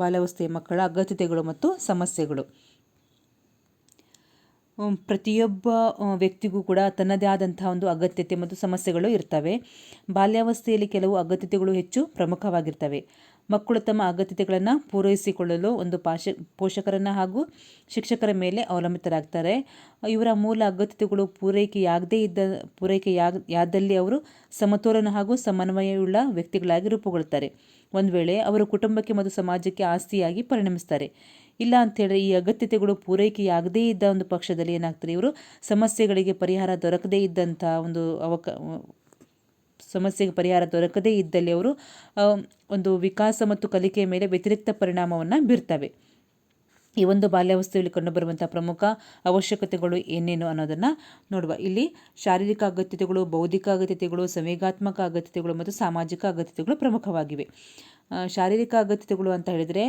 ಬಾಲ್ಯಾವಸ್ಥೆಯ ಮಕ್ಕಳ ಅಗತ್ಯತೆಗಳು ಮತ್ತು ಸಮಸ್ಯೆಗಳು. ಪ್ರತಿಯೊಬ್ಬ ವ್ಯಕ್ತಿಗೂ ಕೂಡ ತನ್ನದೇ ಆದಂತಹ ಒಂದು ಅಗತ್ಯತೆ ಮತ್ತು ಸಮಸ್ಯೆಗಳು ಇರ್ತವೆ. ಬಾಲ್ಯಾವಸ್ಥೆಯಲ್ಲಿ ಕೆಲವು ಅಗತ್ಯತೆಗಳು ಹೆಚ್ಚು ಪ್ರಮುಖವಾಗಿರ್ತವೆ. ಮಕ್ಕಳು ತಮ್ಮ ಅಗತ್ಯತೆಗಳನ್ನು ಪೂರೈಸಿಕೊಳ್ಳಲು ಒಂದು ಪಾಶ, ಪೋಷಕರನ್ನು ಹಾಗೂ ಶಿಕ್ಷಕರ ಮೇಲೆ ಅವಲಂಬಿತರಾಗ್ತಾರೆ. ಇವರ ಮೂಲ ಅಗತ್ಯತೆಗಳು ಪೂರೈಕೆಯಾಗದೇ ಇದ್ದ, ಪೂರೈಕೆಯಾಗ, ಯಾದಲ್ಲಿ ಅವರು ಸಮತೋಲನ ಹಾಗೂ ಸಮನ್ವಯವುಳ್ಳ ವ್ಯಕ್ತಿಗಳಾಗಿ ರೂಪುಗೊಳ್ತಾರೆ. ಒಂದು ವೇಳೆ ಅವರು ಕುಟುಂಬಕ್ಕೆ ಮತ್ತು ಸಮಾಜಕ್ಕೆ ಆಸ್ತಿಯಾಗಿ ಪರಿಣಮಿಸ್ತಾರೆ. ಇಲ್ಲ ಅಂತೇಳಿದ್ರೆ ಈ ಅಗತ್ಯತೆಗಳು ಪೂರೈಕೆಯಾಗದೇ ಇದ್ದ ಒಂದು ಪಕ್ಷದಲ್ಲಿ ಏನಾಗ್ತಾರೆ ಇವರು? ಸಮಸ್ಯೆಗಳಿಗೆ ಪರಿಹಾರ ದೊರಕದೇ ಇದ್ದಂಥ ಒಂದು ಅವಕ ಸಮಸ್ಯೆಗೆ ಪರಿಹಾರ ದೊರಕದೇ ಇದ್ದಲ್ಲಿ ಅವರು ಒಂದು ವಿಕಾಸ ಮತ್ತು ಕಲಿಕೆಯ ಮೇಲೆ ವ್ಯತಿರಿಕ್ತ ಪರಿಣಾಮವನ್ನು ಬೀರ್ತವೆ. ಈ ಒಂದು ಬಾಲ್ಯಾವಸ್ಥೆಯಲ್ಲಿ ಕಂಡುಬರುವಂಥ ಪ್ರಮುಖ ಅವಶ್ಯಕತೆಗಳು ಏನೇನು ಅನ್ನೋದನ್ನು ನೋಡುವ. ಇಲ್ಲಿ ಶಾರೀರಿಕ ಅಗತ್ಯತೆಗಳು, ಬೌದ್ಧಿಕ ಅಗತ್ಯತೆಗಳು, ಸಂವೇಗಾತ್ಮಕ ಅಗತ್ಯತೆಗಳು ಮತ್ತು ಸಾಮಾಜಿಕ ಅಗತ್ಯತೆಗಳು ಪ್ರಮುಖವಾಗಿವೆ. ಶಾರೀರಿಕ ಅಗತ್ಯತೆಗಳು ಅಂತ ಹೇಳಿದರೆ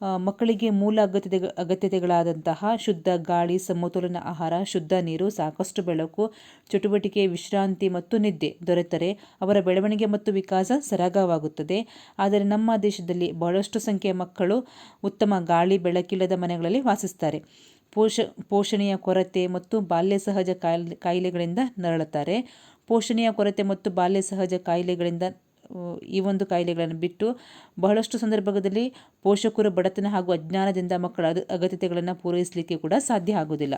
ಮಕ್ಕಳಿಗೆ ಮೂಲ ಅಗತ್ಯತೆ, ಅಗತ್ಯತೆಗಳಾದಂತಹ ಶುದ್ಧ ಗಾಳಿ, ಸಮತೋಲನ ಆಹಾರ, ಶುದ್ಧ ನೀರು, ಸಾಕಷ್ಟು ಬೆಳಕು, ಚಟುವಟಿಕೆ, ವಿಶ್ರಾಂತಿ ಮತ್ತು ನಿದ್ದೆ ದೊರೆತರೆ ಅವರ ಬೆಳವಣಿಗೆ ಮತ್ತು ವಿಕಾಸ ಸರಾಗವಾಗುತ್ತದೆ. ಆದರೆ ನಮ್ಮ ದೇಶದಲ್ಲಿ ಬಹಳಷ್ಟು ಸಂಖ್ಯೆಯ ಮಕ್ಕಳು ಉತ್ತಮ ಗಾಳಿ, ಬೆಳಕಿಲ್ಲದ ಮನೆಗಳಲ್ಲಿ ವಾಸಿಸ್ತಾರೆ ಪೋಷ, ಪೋಷಣೆಯ ಕೊರತೆ ಮತ್ತು ಬಾಲ್ಯ ಸಹಜ ಕಾಯಿಲೆ, ಕಾಯಿಲೆಗಳಿಂದ ನರಳುತ್ತಾರೆ. ಪೋಷಣೆಯ ಕೊರತೆ ಮತ್ತು ಬಾಲ್ಯ ಸಹಜ ಕಾಯಿಲೆಗಳಿಂದ ಈ ಒಂದು ಕಾಯಿಲೆಗಳನ್ನು ಬಿಟ್ಟು ಬಹಳಷ್ಟು ಸಂದರ್ಭದಲ್ಲಿ ಪೋಷಕರು ಬಡತನ ಹಾಗೂ ಅಜ್ಞಾನದಿಂದ ಮಕ್ಕಳ ಅಗತ್ಯತೆಗಳನ್ನು ಪೂರೈಸಲಿಕ್ಕೆ ಕೂಡ ಸಾಧ್ಯ ಆಗುವುದಿಲ್ಲ.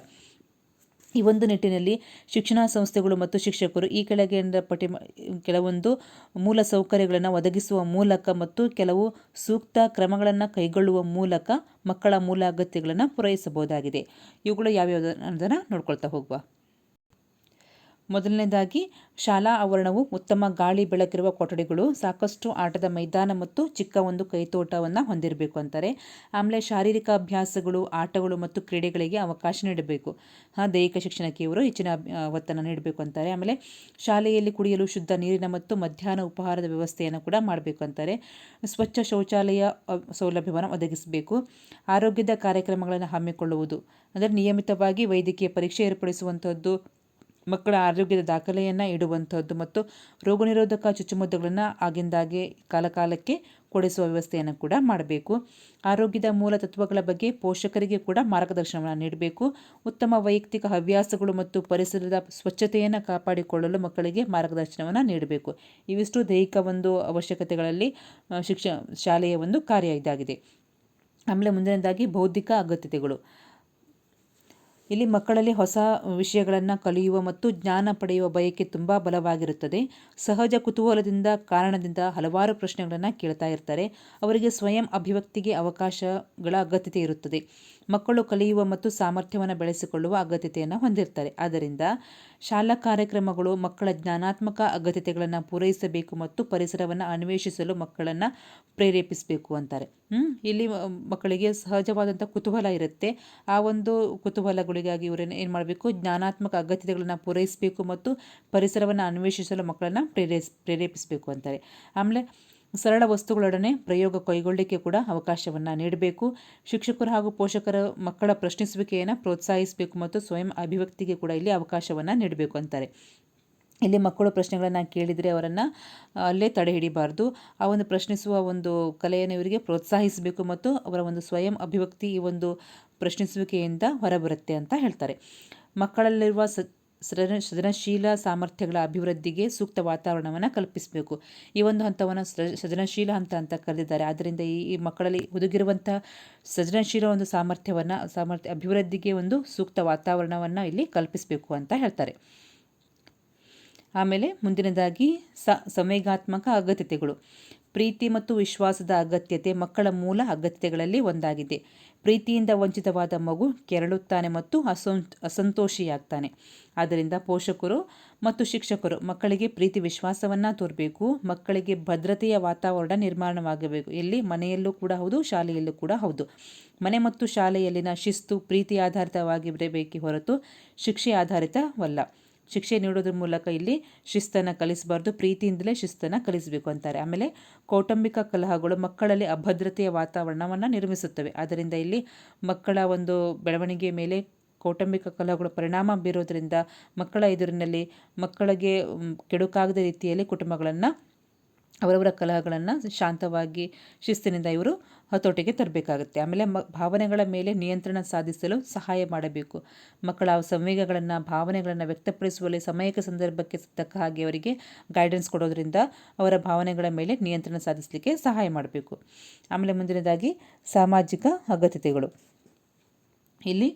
ಈ ಒಂದು ನಿಟ್ಟಿನಲ್ಲಿ ಶಿಕ್ಷಣ ಸಂಸ್ಥೆಗಳು ಮತ್ತು ಶಿಕ್ಷಕರು ಈ ಕೆಳಗೆ ಪಟ್ಟಿ ಕೆಲವೊಂದು ಮೂಲ ಸೌಕರ್ಯಗಳನ್ನು ಒದಗಿಸುವ ಮೂಲಕ ಮತ್ತು ಕೆಲವು ಸೂಕ್ತ ಕ್ರಮಗಳನ್ನು ಕೈಗೊಳ್ಳುವ ಮೂಲಕ ಮಕ್ಕಳ ಮೂಲ ಅಗತ್ಯಗಳನ್ನು ಪೂರೈಸಬಹುದಾಗಿದೆ. ಇವುಗಳು ಯಾವ್ಯಾವ ಅನ್ನೋದನ್ನು ನೋಡ್ಕೊಳ್ತಾ ಹೋಗುವ. ಮೊದಲನೇದಾಗಿ, ಶಾಲಾ ಆವರಣವು ಉತ್ತಮ ಗಾಳಿ ಬೆಳಕಿರುವ ಕೊಠಡಿಗಳು, ಸಾಕಷ್ಟು ಆಟದ ಮೈದಾನ ಮತ್ತು ಚಿಕ್ಕ ಒಂದು ಕೈತೋಟವನ್ನು ಹೊಂದಿರಬೇಕು ಅಂತಾರೆ. ಆಮೇಲೆ ಶಾರೀರಿಕ ಅಭ್ಯಾಸಗಳು, ಆಟಗಳು ಮತ್ತು ಕ್ರೀಡೆಗಳಿಗೆ ಅವಕಾಶ ನೀಡಬೇಕು. ಹಾಂ, ದೈಹಿಕ ಶಿಕ್ಷಣಕ್ಕೆ ಇವರು ಹೆಚ್ಚಿನ ಒತ್ತನ್ನು ನೀಡಬೇಕು ಅಂತಾರೆ. ಆಮೇಲೆ ಶಾಲೆಯಲ್ಲಿ ಕುಡಿಯಲು ಶುದ್ಧ ನೀರಿನ ಮತ್ತು ಮಧ್ಯಾಹ್ನ ಉಪಹಾರದ ವ್ಯವಸ್ಥೆಯನ್ನು ಕೂಡ ಮಾಡಬೇಕು ಅಂತಾರೆ. ಸ್ವಚ್ಛ ಶೌಚಾಲಯ ಸೌಲಭ್ಯವನ್ನು ಒದಗಿಸಬೇಕು. ಆರೋಗ್ಯದ ಕಾರ್ಯಕ್ರಮಗಳನ್ನು ಹಮ್ಮಿಕೊಳ್ಳುವುದು. ಅಂದರೆ ನಿಯಮಿತವಾಗಿ ವೈದ್ಯಕೀಯ ಪರೀಕ್ಷೆ ಏರ್ಪಡಿಸುವಂಥದ್ದು ಮಕ್ಕಳ ಆರೋಗ್ಯದ ದಾಖಲೆಯನ್ನು ಇಡುವಂಥದ್ದು ಮತ್ತು ರೋಗನಿರೋಧಕ ಚುಚ್ಚುಮದ್ದುಗಳನ್ನು ಆಗಿಂದಾಗೆ ಕಾಲಕಾಲಕ್ಕೆ ಕೊಡಿಸುವ ವ್ಯವಸ್ಥೆಯನ್ನು ಕೂಡ ಮಾಡಬೇಕು. ಆರೋಗ್ಯದ ಮೂಲ ತತ್ವಗಳ ಬಗ್ಗೆ ಪೋಷಕರಿಗೆ ಕೂಡ ಮಾರ್ಗದರ್ಶನವನ್ನು ನೀಡಬೇಕು. ಉತ್ತಮ ವೈಯಕ್ತಿಕ ಹವ್ಯಾಸಗಳು ಮತ್ತು ಪರಿಸರದ ಸ್ವಚ್ಛತೆಯನ್ನು ಕಾಪಾಡಿಕೊಳ್ಳಲು ಮಕ್ಕಳಿಗೆ ಮಾರ್ಗದರ್ಶನವನ್ನು ನೀಡಬೇಕು. ಇವಿಷ್ಟು ದೈಹಿಕ ಒಂದು ಅವಶ್ಯಕತೆಗಳಲ್ಲಿ ಶಿಕ್ಷ ಶಾಲೆಯ ಒಂದು ಕಾರ್ಯ ಇದಾಗಿದೆ. ಆಮೇಲೆ ಮುಂದಿನದಾಗಿ ಬೌದ್ಧಿಕ ಅಗತ್ಯತೆಗಳು. ಇಲ್ಲಿ ಮಕ್ಕಳಲ್ಲಿ ಹೊಸ ವಿಷಯಗಳನ್ನು ಕಲಿಯುವ ಮತ್ತು ಜ್ಞಾನ ಪಡೆಯುವ ಬಯಕೆ ತುಂಬ ಬಲವಾಗಿರುತ್ತದೆ. ಸಹಜ ಕುತೂಹಲದಿಂದ ಕಾರಣದಿಂದ ಹಲವಾರು ಪ್ರಶ್ನೆಗಳನ್ನು ಕೇಳ್ತಾ ಇರ್ತಾರೆ. ಅವರಿಗೆ ಸ್ವಯಂ ಅಭಿವ್ಯಕ್ತಿಗೆ ಅವಕಾಶಗಳ ಅಗತ್ಯತೆ ಇರುತ್ತದೆ. ಮಕ್ಕಳು ಕಲಿಯುವ ಮತ್ತು ಸಾಮರ್ಥ್ಯವನ್ನು ಬೆಳೆಸಿಕೊಳ್ಳುವ ಅಗತ್ಯತೆಯನ್ನು ಹೊಂದಿರ್ತಾರೆ. ಆದ್ದರಿಂದ ಶಾಲಾ ಕಾರ್ಯಕ್ರಮಗಳು ಮಕ್ಕಳ ಜ್ಞಾನಾತ್ಮಕ ಅಗತ್ಯತೆಗಳನ್ನು ಪೂರೈಸಬೇಕು ಮತ್ತು ಪರಿಸರವನ್ನು ಅನ್ವೇಷಿಸಲು ಮಕ್ಕಳನ್ನು ಪ್ರೇರೇಪಿಸಬೇಕು ಅಂತಾರೆ? ಇಲ್ಲಿ ಮಕ್ಕಳಿಗೆ ಸಹಜವಾದಂಥ ಕುತೂಹಲ ಇರುತ್ತೆ. ಆ ಒಂದು ಕುತೂಹಲಗಳಿಗಾಗಿ ಇವರೇನು, ಏನು ಮಾಡಬೇಕು? ಜ್ಞಾನಾತ್ಮಕ ಅಗತ್ಯತೆಗಳನ್ನು ಪೂರೈಸಬೇಕು ಮತ್ತು ಪರಿಸರವನ್ನು ಅನ್ವೇಷಿಸಲು ಮಕ್ಕಳನ್ನು ಪ್ರೇರೇಪಿಸಬೇಕು ಅಂತಾರೆ. ಆಮೇಲೆ ಸರಳ ವಸ್ತುಗಳೊಡನೆ ಪ್ರಯೋಗ ಕೈಗೊಳ್ಳಿಕೆ ಕೂಡ ಅವಕಾಶವನ್ನು ನೀಡಬೇಕು. ಶಿಕ್ಷಕರು ಹಾಗೂ ಪೋಷಕರ ಮಕ್ಕಳ ಪ್ರಶ್ನಿಸುವಿಕೆಯನ್ನು ಪ್ರೋತ್ಸಾಹಿಸಬೇಕು ಮತ್ತು ಸ್ವಯಂ ಅಭಿವ್ಯಕ್ತಿಗೆ ಕೂಡ ಇಲ್ಲಿ ಅವಕಾಶವನ್ನು ನೀಡಬೇಕು ಅಂತಾರೆ. ಇಲ್ಲಿ ಮಕ್ಕಳು ಪ್ರಶ್ನೆಗಳನ್ನು ಕೇಳಿದರೆ ಅವರನ್ನು ಅಲ್ಲೇ ತಡೆ ಹಿಡಿಬಾರ್ದು. ಆ ಒಂದು ಪ್ರಶ್ನಿಸುವ ಒಂದು ಕಲೆಯನ್ನು ಇವರಿಗೆ ಪ್ರೋತ್ಸಾಹಿಸಬೇಕು ಮತ್ತು ಅವರ ಒಂದು ಸ್ವಯಂ ಅಭಿವ್ಯಕ್ತಿ ಈ ಒಂದು ಪ್ರಶ್ನಿಸುವಿಕೆಯಿಂದ ಹೊರಬರುತ್ತೆ ಅಂತ ಹೇಳ್ತಾರೆ. ಮಕ್ಕಳಲ್ಲಿರುವ ಸ ಸೃಜನಶೀಲ ಸಾಮರ್ಥ್ಯಗಳ ಅಭಿವೃದ್ಧಿಗೆ ಸೂಕ್ತ ವಾತಾವರಣವನ್ನು ಕಲ್ಪಿಸಬೇಕು. ಈ ಒಂದು ಹಂತವನ್ನು ಸೃಜನಶೀಲ ಹಂತ ಅಂತ ಕರೆದಿದ್ದಾರೆ. ಆದ್ದರಿಂದ ಈ ಮಕ್ಕಳಲ್ಲಿ ಹುದುಗಿರುವಂಥ ಸೃಜನಶೀಲ ಒಂದು ಸಾಮರ್ಥ್ಯವನ್ನು, ಸಾಮರ್ಥ್ಯ ಅಭಿವೃದ್ಧಿಗೆ ಒಂದು ಸೂಕ್ತ ವಾತಾವರಣವನ್ನು ಇಲ್ಲಿ ಕಲ್ಪಿಸಬೇಕು ಅಂತ ಹೇಳ್ತಾರೆ. ಆಮೇಲೆ ಮುಂದಿನದಾಗಿ ಸ ಸಂವೇಗಾತ್ಮಕ ಅಗತ್ಯತೆಗಳು. ಪ್ರೀತಿ ಮತ್ತು ವಿಶ್ವಾಸದ ಅಗತ್ಯತೆ ಮಕ್ಕಳ ಮೂಲ ಅಗತ್ಯತೆಗಳಲ್ಲಿ ಒಂದಾಗಿದೆ. ಪ್ರೀತಿಯಿಂದ ವಂಚಿತವಾದ ಮಗು ಕೆರಳುತ್ತಾನೆ ಮತ್ತು ಅಸಂ, ಅಸಂತೋಷಿಯಾಗ್ತಾನೆ. ಆದ್ದರಿಂದ ಪೋಷಕರು ಮತ್ತು ಶಿಕ್ಷಕರು ಮಕ್ಕಳಿಗೆ ಪ್ರೀತಿ ವಿಶ್ವಾಸವನ್ನು ತೋರಬೇಕು. ಮಕ್ಕಳಿಗೆ ಭದ್ರತೆಯ ವಾತಾವರಣ ನಿರ್ಮಾಣವಾಗಬೇಕು. ಎಲ್ಲಿ ಮನೆಯಲ್ಲೂ ಕೂಡ ಹೌದು, ಶಾಲೆಯಲ್ಲೂ ಕೂಡ ಹೌದು. ಮನೆ ಮತ್ತು ಶಾಲೆಯಲ್ಲಿನ ಶಿಸ್ತು ಪ್ರೀತಿ ಆಧಾರಿತವಾಗಿರಬೇಕೇ ಹೊರತು ಶಿಕ್ಷೆ ಆಧಾರಿತವಲ್ಲ. ಶಿಕ್ಷೆ ನೀಡೋದ್ರ ಮೂಲಕ ಇಲ್ಲಿ ಶಿಸ್ತನ್ನು ಕಲಿಸಬಾರ್ದು, ಪ್ರೀತಿಯಿಂದಲೇ ಶಿಸ್ತನ್ನು ಕಲಿಸಬೇಕು ಅಂತಾರೆ. ಆಮೇಲೆ ಕೌಟುಂಬಿಕ ಕಲಹಗಳು ಮಕ್ಕಳಲ್ಲಿ ಅಭದ್ರತೆಯ ವಾತಾವರಣವನ್ನು ನಿರ್ಮಿಸುತ್ತವೆ. ಆದ್ದರಿಂದ ಇಲ್ಲಿ ಮಕ್ಕಳ ಒಂದು ಬೆಳವಣಿಗೆ ಮೇಲೆ ಕೌಟುಂಬಿಕ ಕಲಹಗಳು ಪರಿಣಾಮ ಬೀರೋದರಿಂದ ಮಕ್ಕಳ ಎದುರಿನಲ್ಲಿ ಮಕ್ಕಳಿಗೆ ಕೆಡುಕಾಗದ ರೀತಿಯಲ್ಲಿ ಕುಟುಂಬಗಳನ್ನು, ಅವರವರ ಕಲಹಗಳನ್ನು ಶಾಂತವಾಗಿ ಶಿಸ್ತಿನಿಂದ ಇವರು ಹತೋಟಿಗೆ ತರಬೇಕಾಗುತ್ತೆ. ಆಮೇಲೆ ಮ, ಭಾವನೆಗಳ ಮೇಲೆ ನಿಯಂತ್ರಣ ಸಾಧಿಸಲು ಸಹಾಯ ಮಾಡಬೇಕು. ಮಕ್ಕಳ ಸಂವೇಗಗಳನ್ನು, ಭಾವನೆಗಳನ್ನು ವ್ಯಕ್ತಪಡಿಸುವಲ್ಲಿ ಸಮಯಕ್ಕೆ ಸಂದರ್ಭಕ್ಕೆ ತಕ್ಕ ಹಾಗೆ ಅವರಿಗೆ ಗೈಡೆನ್ಸ್ ಕೊಡೋದ್ರಿಂದ ಅವರ ಭಾವನೆಗಳ ಮೇಲೆ ನಿಯಂತ್ರಣ ಸಾಧಿಸಲಿಕ್ಕೆ ಸಹಾಯ ಮಾಡಬೇಕು. ಆಮೇಲೆ ಮುಂದಿನದಾಗಿ ಸಾಮಾಜಿಕ ಅಗತ್ಯತೆಗಳು. ಇಲ್ಲಿ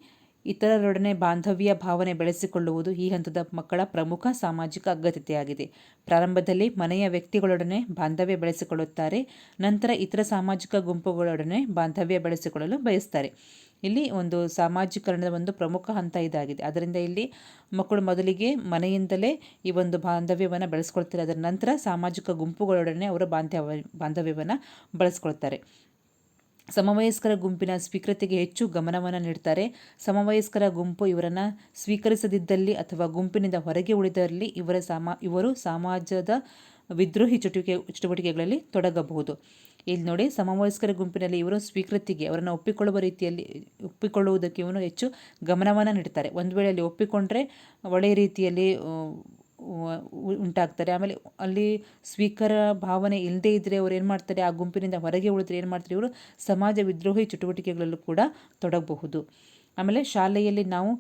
ಇತರರೊಡನೆ ಬಾಂಧವ್ಯ ಭಾವನೆ ಬೆಳೆಸಿಕೊಳ್ಳುವುದು ಈ ಹಂತದ ಮಕ್ಕಳ ಪ್ರಮುಖ ಸಾಮಾಜಿಕ ಅಗತ್ಯತೆಯಾಗಿದೆ. ಪ್ರಾರಂಭದಲ್ಲಿ ಮನೆಯ ವ್ಯಕ್ತಿಗಳೊಡನೆ ಬಾಂಧವ್ಯ ಬೆಳೆಸಿಕೊಳ್ಳುತ್ತಾರೆ, ನಂತರ ಇತರ ಸಾಮಾಜಿಕ ಗುಂಪುಗಳೊಡನೆ ಬಾಂಧವ್ಯ ಬೆಳೆಸಿಕೊಳ್ಳಲು ಬಯಸ್ತಾರೆ. ಇಲ್ಲಿ ಒಂದು ಸಾಮಾಜೀಕರಣದ ಒಂದು ಪ್ರಮುಖ ಹಂತ ಇದಾಗಿದೆ. ಅದರಿಂದ ಇಲ್ಲಿ ಮಕ್ಕಳು ಮೊದಲಿಗೆ ಮನೆಯಿಂದಲೇ ಈ ಒಂದು ಬಾಂಧವ್ಯವನ್ನು ಬೆಳೆಸ್ಕೊಳ್ತಾರೆ. ಅದರ ನಂತರ ಸಾಮಾಜಿಕ ಗುಂಪುಗಳೊಡನೆ ಅವರ ಬಾಂಧವ್ಯ ಬಾಂಧವ್ಯವನ್ನು ಬಳಸ್ಕೊಳ್ತಾರೆ. ಸಮವಯಸ್ಕರ ಗುಂಪಿನ ಸ್ವೀಕೃತಿಗೆ ಹೆಚ್ಚು ಗಮನವನ್ನು ನೀಡ್ತಾರೆ. ಸಮವಯಸ್ಕರ ಗುಂಪು ಇವರನ್ನು ಸ್ವೀಕರಿಸದಿದ್ದಲ್ಲಿ ಅಥವಾ ಗುಂಪಿನಿಂದ ಹೊರಗೆ ಉಳಿದಲ್ಲಿ ಇವರ ಸಾಮಾ, ಇವರು ಸಮಾಜದ ವಿದ್ರೋಹಿ ಚಟುವಿಕೆ ಚಟುವಟಿಕೆಗಳಲ್ಲಿ ತೊಡಗಬಹುದು. ಇಲ್ಲಿ ನೋಡಿ, ಸಮವಯಸ್ಕರ ಗುಂಪಿನಲ್ಲಿ ಇವರು ಸ್ವೀಕೃತಿಗೆ, ಅವರನ್ನು ಒಪ್ಪಿಕೊಳ್ಳುವ ರೀತಿಯಲ್ಲಿ, ಒಪ್ಪಿಕೊಳ್ಳುವುದಕ್ಕೆ ಇವನು ಹೆಚ್ಚು ಗಮನವನ್ನು ನೀಡ್ತಾರೆ. ಒಂದು ವೇಳೆ ಅಲ್ಲಿ ಒಪ್ಪಿಕೊಂಡ್ರೆ ಒಳ್ಳೆಯ ರೀತಿಯಲ್ಲಿ ಉಂಟಾಗ್ತಾರೆ. ಆಮೇಲೆ ಅಲ್ಲಿ ಸ್ವೀಕಾರ ಭಾವನೆ ಇಲ್ಲದೇ ಇದ್ದರೆ ಅವ್ರು ಏನು ಮಾಡ್ತಾರೆ? ಆ ಗುಂಪಿನಿಂದ ಹೊರಗೆ ಉಳಿದ್ರೆ ಏನು ಮಾಡ್ತಾರೆ ಇವರು? ಸಮಾಜ ವಿದ್ರೋಹಿ ಚಟುವಟಿಕೆಗಳಲ್ಲೂ ಕೂಡ ತೊಡಗಬಹುದು. ಆಮೇಲೆ ಶಾಲೆಯಲ್ಲಿ ನಾವು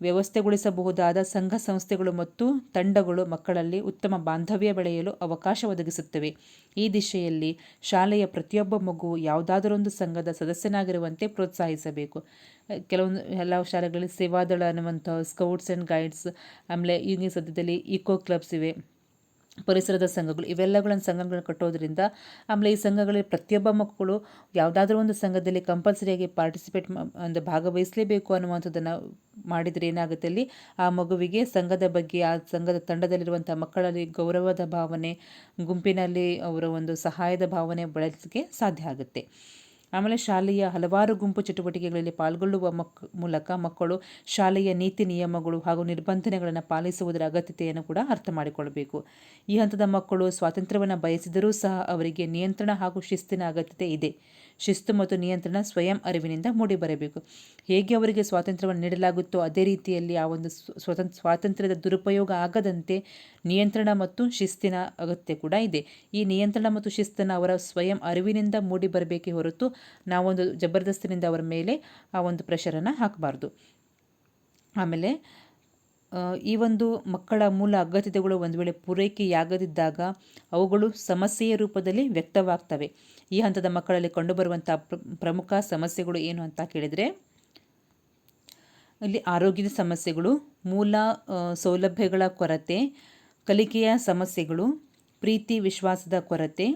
ವ್ಯವಸ್ಥೆಗೊಳಿಸಬಹುದಾದ ಸಂಘ ಸಂಸ್ಥೆಗಳು ಮತ್ತು ತಂಡಗಳು ಮಕ್ಕಳಲ್ಲಿ ಉತ್ತಮ ಬಾಂಧವ್ಯ ಬೆಳೆಯಲು ಅವಕಾಶ ಒದಗಿಸುತ್ತವೆ. ಈ ದಿಶೆಯಲ್ಲಿ ಶಾಲೆಯ ಪ್ರತಿಯೊಬ್ಬ ಮಗು ಯಾವುದಾದರೊಂದು ಸಂಘದ ಸದಸ್ಯನಾಗಿರುವಂತೆ ಪ್ರೋತ್ಸಾಹಿಸಬೇಕು. ಕೆಲವೊಂದು ಎಲ್ಲ ಶಾಲೆಗಳಲ್ಲಿ ಸೇವಾದಳ ಅನ್ನುವಂಥ ಸ್ಕೌಟ್ಸ್ ಆ್ಯಂಡ್ ಗೈಡ್ಸ್ ಆಮೇಲೆ ಈಗಿನ ಸದ್ಯದಲ್ಲಿ ಇಕೋ ಕ್ಲಬ್ಸ್ ಇವೆ. ಪರಿಸರದ ಸಂಘಗಳು, ಇವೆಲ್ಲಗಳನ್ನು ಸಂಘಗಳನ್ನು ಕಟ್ಟೋದ್ರಿಂದ ಆಮೇಲೆ ಈ ಸಂಘಗಳಲ್ಲಿ ಪ್ರತಿಯೊಬ್ಬ ಮಕ್ಕಳು ಯಾವುದಾದ್ರೂ ಒಂದು ಸಂಘದಲ್ಲಿ ಕಂಪಲ್ಸರಿಯಾಗಿ ಪಾರ್ಟಿಸಿಪೇಟ್ ಅಂದರೆ ಭಾಗವಹಿಸಲೇಬೇಕು ಅನ್ನುವಂಥದ್ದನ್ನು ಮಾಡಿದರೆ ಏನಾಗುತ್ತೆ ಅಲ್ಲಿ ಆ ಮಗುವಿಗೆ ಸಂಘದ ಬಗ್ಗೆ, ಆ ಸಂಘದ ತಂಡದಲ್ಲಿರುವಂಥ ಮಕ್ಕಳಲ್ಲಿ ಗೌರವದ ಭಾವನೆ, ಗುಂಪಿನಲ್ಲಿ ಅವರ ಒಂದು ಸಹಾಯದ ಭಾವನೆ ಬೆಳೆಸಲಿಕ್ಕೆ ಸಾಧ್ಯ ಆಗುತ್ತೆ. ಆಮೇಲೆ ಶಾಲೆಯ ಹಲವಾರು ಗುಂಪು ಚಟುವಟಿಕೆಗಳಲ್ಲಿ ಪಾಲ್ಗೊಳ್ಳುವ ಮಕ್, ಮೂಲಕ ಮಕ್ಕಳು ಶಾಲೆಯ ನೀತಿ ನಿಯಮಗಳು ಹಾಗೂ ನಿರ್ಬಂಧನೆಗಳನ್ನು ಪಾಲಿಸುವುದರ ಅಗತ್ಯತೆಯನ್ನು ಕೂಡ ಅರ್ಥ ಮಾಡಿಕೊಳ್ಳಬೇಕು ಈ ಹಂತದ ಮಕ್ಕಳು ಸ್ವಾತಂತ್ರ್ಯವನ್ನು ಬಯಸಿದರೂ ಸಹ ಅವರಿಗೆ ನಿಯಂತ್ರಣ ಹಾಗೂ ಶಿಸ್ತಿನ ಅಗತ್ಯತೆ ಇದೆ. ಶಿಸ್ತು ಮತ್ತು ನಿಯಂತ್ರಣ ಸ್ವಯಂ ಅರಿವಿನಿಂದ ಮೂಡಿಬರಬೇಕು. ಹೇಗೆ ಅವರಿಗೆ ಸ್ವಾತಂತ್ರ್ಯವನ್ನು ನೀಡಲಾಗುತ್ತೋ ಅದೇ ರೀತಿಯಲ್ಲಿ ಆ ಒಂದು ಸ್ವತಂತ್ರ ಸ್ವಾತಂತ್ರ್ಯದ ದುರುಪಯೋಗ ಆಗದಂತೆ ನಿಯಂತ್ರಣ ಮತ್ತು ಶಿಸ್ತಿನ ಅಗತ್ಯ ಕೂಡ ಇದೆ. ಈ ನಿಯಂತ್ರಣ ಮತ್ತು ಶಿಸ್ತನ್ನು ಅವರ ಸ್ವಯಂ ಅರಿವಿನಿಂದ ಮೂಡಿ ಬರಬೇಕೇ ಹೊರತು ನಾವೊಂದು ಜಬರ್ದಸ್ತಿನಿಂದ ಅವರ ಮೇಲೆ ಆ ಒಂದು ಪ್ರೆಷರನ್ನು ಹಾಕಬಾರ್ದು. ಆಮೇಲೆ ಈ ಒಂದು ಮಕ್ಕಳ ಮೂಲ ಅಗತ್ಯತೆಗಳು ಒಂದು ವೇಳೆ ಪೂರೈಕೆಯಾಗದಿದ್ದಾಗ ಅವುಗಳು ಸಮಸ್ಯೆಯ ರೂಪದಲ್ಲಿ ವ್ಯಕ್ತವಾಗ್ತವೆ. ಈ ಹಂತದ ಮಕ್ಕಳಲ್ಲಿ ಕಂಡುಬರುವಂಥ ಪ್ರಮುಖ ಸಮಸ್ಯೆಗಳು ಏನು ಅಂತ ಕೇಳಿದರೆ, ಇಲ್ಲಿ ಆರೋಗ್ಯದ ಸಮಸ್ಯೆಗಳು, ಮೂಲ ಸೌಲಭ್ಯಗಳ ಕೊರತೆ, ಕಲಿಕೆಯ ಸಮಸ್ಯೆಗಳು, ಪ್ರೀತಿ, ವಿಶ್ವಾಸದ ಕೊರತೆ,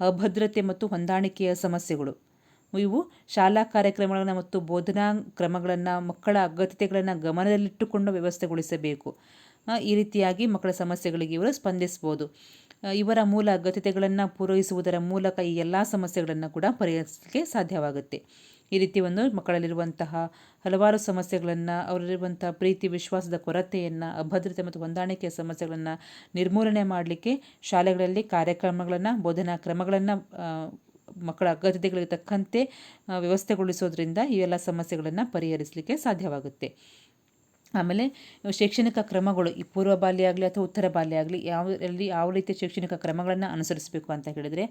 ಅಭದ್ರತೆ ಮತ್ತು ಹೊಂದಾಣಿಕೆಯ ಸಮಸ್ಯೆಗಳು. ಇವು ಶಾಲಾ ಕಾರ್ಯಕ್ರಮಗಳನ್ನು ಮತ್ತು ಬೋಧನಾ ಕ್ರಮಗಳನ್ನು ಮಕ್ಕಳ ಅಗತ್ಯತೆಗಳನ್ನು ಗಮನದಲ್ಲಿಟ್ಟುಕೊಂಡು ವ್ಯವಸ್ಥೆಗೊಳಿಸಬೇಕು. ಈ ರೀತಿಯಾಗಿ ಮಕ್ಕಳ ಸಮಸ್ಯೆಗಳಿಗೆ ಇವರು ಸ್ಪಂದಿಸ್ಬೋದು. ಇವರ ಮೂಲ ಅಗತ್ಯತೆಗಳನ್ನು ಪೂರೈಸುವುದರ ಮೂಲಕ ಈ ಎಲ್ಲ ಸಮಸ್ಯೆಗಳನ್ನು ಕೂಡ ಪರಿಹರಿಸಲಿಕ್ಕೆ ಸಾಧ್ಯವಾಗುತ್ತೆ. ಈ ರೀತಿ ಒಂದು ಮಕ್ಕಳಲ್ಲಿರುವಂತಹ ಹಲವಾರು ಸಮಸ್ಯೆಗಳನ್ನು, ಅವರಲ್ಲಿರುವಂಥ ಪ್ರೀತಿ, ವಿಶ್ವಾಸದ ಕೊರತೆಯನ್ನು, ಅಭದ್ರತೆ ಮತ್ತು ಹೊಂದಾಣಿಕೆಯ ಸಮಸ್ಯೆಗಳನ್ನು ನಿರ್ಮೂಲನೆ ಮಾಡಲಿಕ್ಕೆ ಶಾಲೆಗಳಲ್ಲಿ ಕಾರ್ಯಕ್ರಮಗಳನ್ನು, ಬೋಧನಾ ಕ್ರಮಗಳನ್ನು ಮಕ್ಕಳ ಅಗತ್ಯತೆಗಳಿಗೆ ತಕ್ಕಂತೆ ವ್ಯವಸ್ಥೆಗೊಳಿಸೋದ್ರಿಂದ ಈ ಎಲ್ಲ ಸಮಸ್ಯೆಗಳನ್ನು ಪರಿಹರಿಸಲಿಕ್ಕೆ ಸಾಧ್ಯವಾಗುತ್ತೆ. ಆಮೇಲೆ, ಶೈಕ್ಷಣಿಕ ಕ್ರಮಗಳು, ಈ ಪೂರ್ವ ಬಾಲ್ಯ ಆಗಲಿ ಅಥವಾ ಉತ್ತರ ಬಾಲ್ಯ ಆಗಲಿ ಯಾವ ಎಲ್ಲಿ ಯಾವ ರೀತಿಯ ಶೈಕ್ಷಣಿಕ ಕ್ರಮಗಳನ್ನು ಅನುಸರಿಸಬೇಕು ಅಂತ ಹೇಳಿದರೆ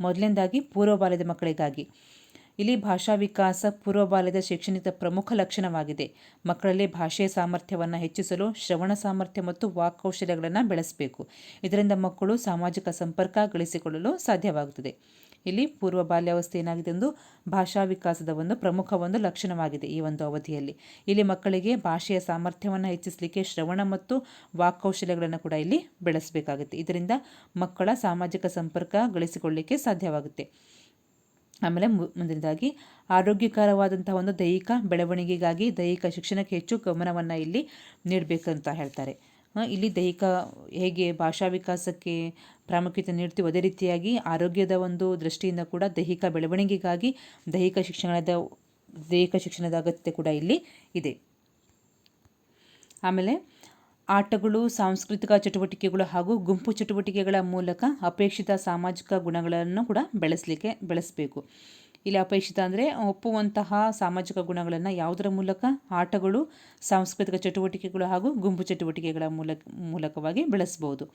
ಮೊದಲನೇದಾಗಿ ಪೂರ್ವ ಬಾಲ್ಯದ ಮಕ್ಕಳಿಗಾಗಿ. ಇಲ್ಲಿ ಭಾಷಾ ವಿಕಾಸ ಪೂರ್ವ ಬಾಲ್ಯದ ಶೈಕ್ಷಣಿಕ ಪ್ರಮುಖ ಲಕ್ಷಣವಾಗಿದೆ. ಮಕ್ಕಳಲ್ಲಿ ಭಾಷೆಯ ಸಾಮರ್ಥ್ಯವನ್ನು ಹೆಚ್ಚಿಸಲು ಶ್ರವಣ ಸಾಮರ್ಥ್ಯ ಮತ್ತು ವಾಕ್ ಕೌಶಲ್ಯಗಳನ್ನು ಬೆಳೆಸಬೇಕು. ಇದರಿಂದ ಮಕ್ಕಳು ಸಾಮಾಜಿಕ ಸಂಪರ್ಕ ಗಳಿಸಿಕೊಳ್ಳಲು ಸಾಧ್ಯವಾಗುತ್ತದೆ. ಇಲ್ಲಿ ಪೂರ್ವ ಬಾಲ್ಯಾವಸ್ಥೆ ಏನಾಗಿದೆ ಎಂದು ಭಾಷಾ ವಿಕಾಸದ ಒಂದು ಪ್ರಮುಖ ಒಂದು ಲಕ್ಷಣವಾಗಿದೆ ಈ ಒಂದು ಅವಧಿಯಲ್ಲಿ. ಇಲ್ಲಿ ಮಕ್ಕಳಿಗೆ ಭಾಷೆಯ ಸಾಮರ್ಥ್ಯವನ್ನು ಹೆಚ್ಚಿಸಲಿಕ್ಕೆ ಶ್ರವಣ ಮತ್ತು ವಾಕ್ ಕೌಶಲ್ಯಗಳನ್ನು ಕೂಡ ಇಲ್ಲಿ ಬೆಳೆಸಬೇಕಾಗುತ್ತೆ. ಇದರಿಂದ ಮಕ್ಕಳ ಸಾಮಾಜಿಕ ಸಂಪರ್ಕ ಗಳಿಸಿಕೊಳ್ಳಲಿಕ್ಕೆ ಸಾಧ್ಯವಾಗುತ್ತೆ. ಆಮೇಲೆ ಮುಂದಿನದಾಗಿ, ಆರೋಗ್ಯಕರವಾದಂತಹ ಒಂದು ದೈಹಿಕ ಬೆಳವಣಿಗೆಗಾಗಿ ದೈಹಿಕ ಶಿಕ್ಷಣಕ್ಕೆ ಹೆಚ್ಚು ಗಮನವನ್ನು ಇಲ್ಲಿ ನೀಡಬೇಕಂತ ಹೇಳ್ತಾರೆ. ಇಲ್ಲಿ ದೈಹಿಕ ಹೇಗೆ ಭಾಷಾ ವಿಕಾಸಕ್ಕೆ ಪ್ರಾಮುಖ್ಯತೆ ನೀಡ್ತೀವಿ ಅದೇ ರೀತಿಯಾಗಿ ಆರೋಗ್ಯದ ಒಂದು ದೃಷ್ಟಿಯಿಂದ ಕೂಡ ದೈಹಿಕ ಬೆಳವಣಿಗೆಗಾಗಿ ದೈಹಿಕ ಶಿಕ್ಷಣದ ದೈಹಿಕ ಶಿಕ್ಷಣದ ಅಗತ್ಯತೆ ಕೂಡ ಇಲ್ಲಿ ಇದೆ. ಆಮೇಲೆ ಆಟಗಳು, ಸಾಂಸ್ಕೃತಿಕ ಚಟುವಟಿಕೆಗಳು ಹಾಗೂ ಗುಂಪು ಚಟುವಟಿಕೆಗಳ ಮೂಲಕ ಅಪೇಕ್ಷಿತ ಸಾಮಾಜಿಕ ಗುಣಗಳನ್ನು ಕೂಡ ಬೆಳೆಸಲಿಕ್ಕೆ, ಬೆಳೆಸಬೇಕು. ಇಲ್ಲಿ ಅಪೇಕ್ಷಿತ ಅಂದರೆ ಒಪ್ಪುವಂತಹ ಸಾಮಾಜಿಕ ಗುಣಗಳನ್ನು ಯಾವುದರ ಮೂಲಕ? ಆಟಗಳು, ಸಾಂಸ್ಕೃತಿಕ ಚಟುವಟಿಕೆಗಳು ಹಾಗೂ ಗುಂಪು ಚಟುವಟಿಕೆಗಳ ಮೂಲಕ, ಮೂಲಕವಾಗಿ ಬೆಳೆಸ್ಬೋದು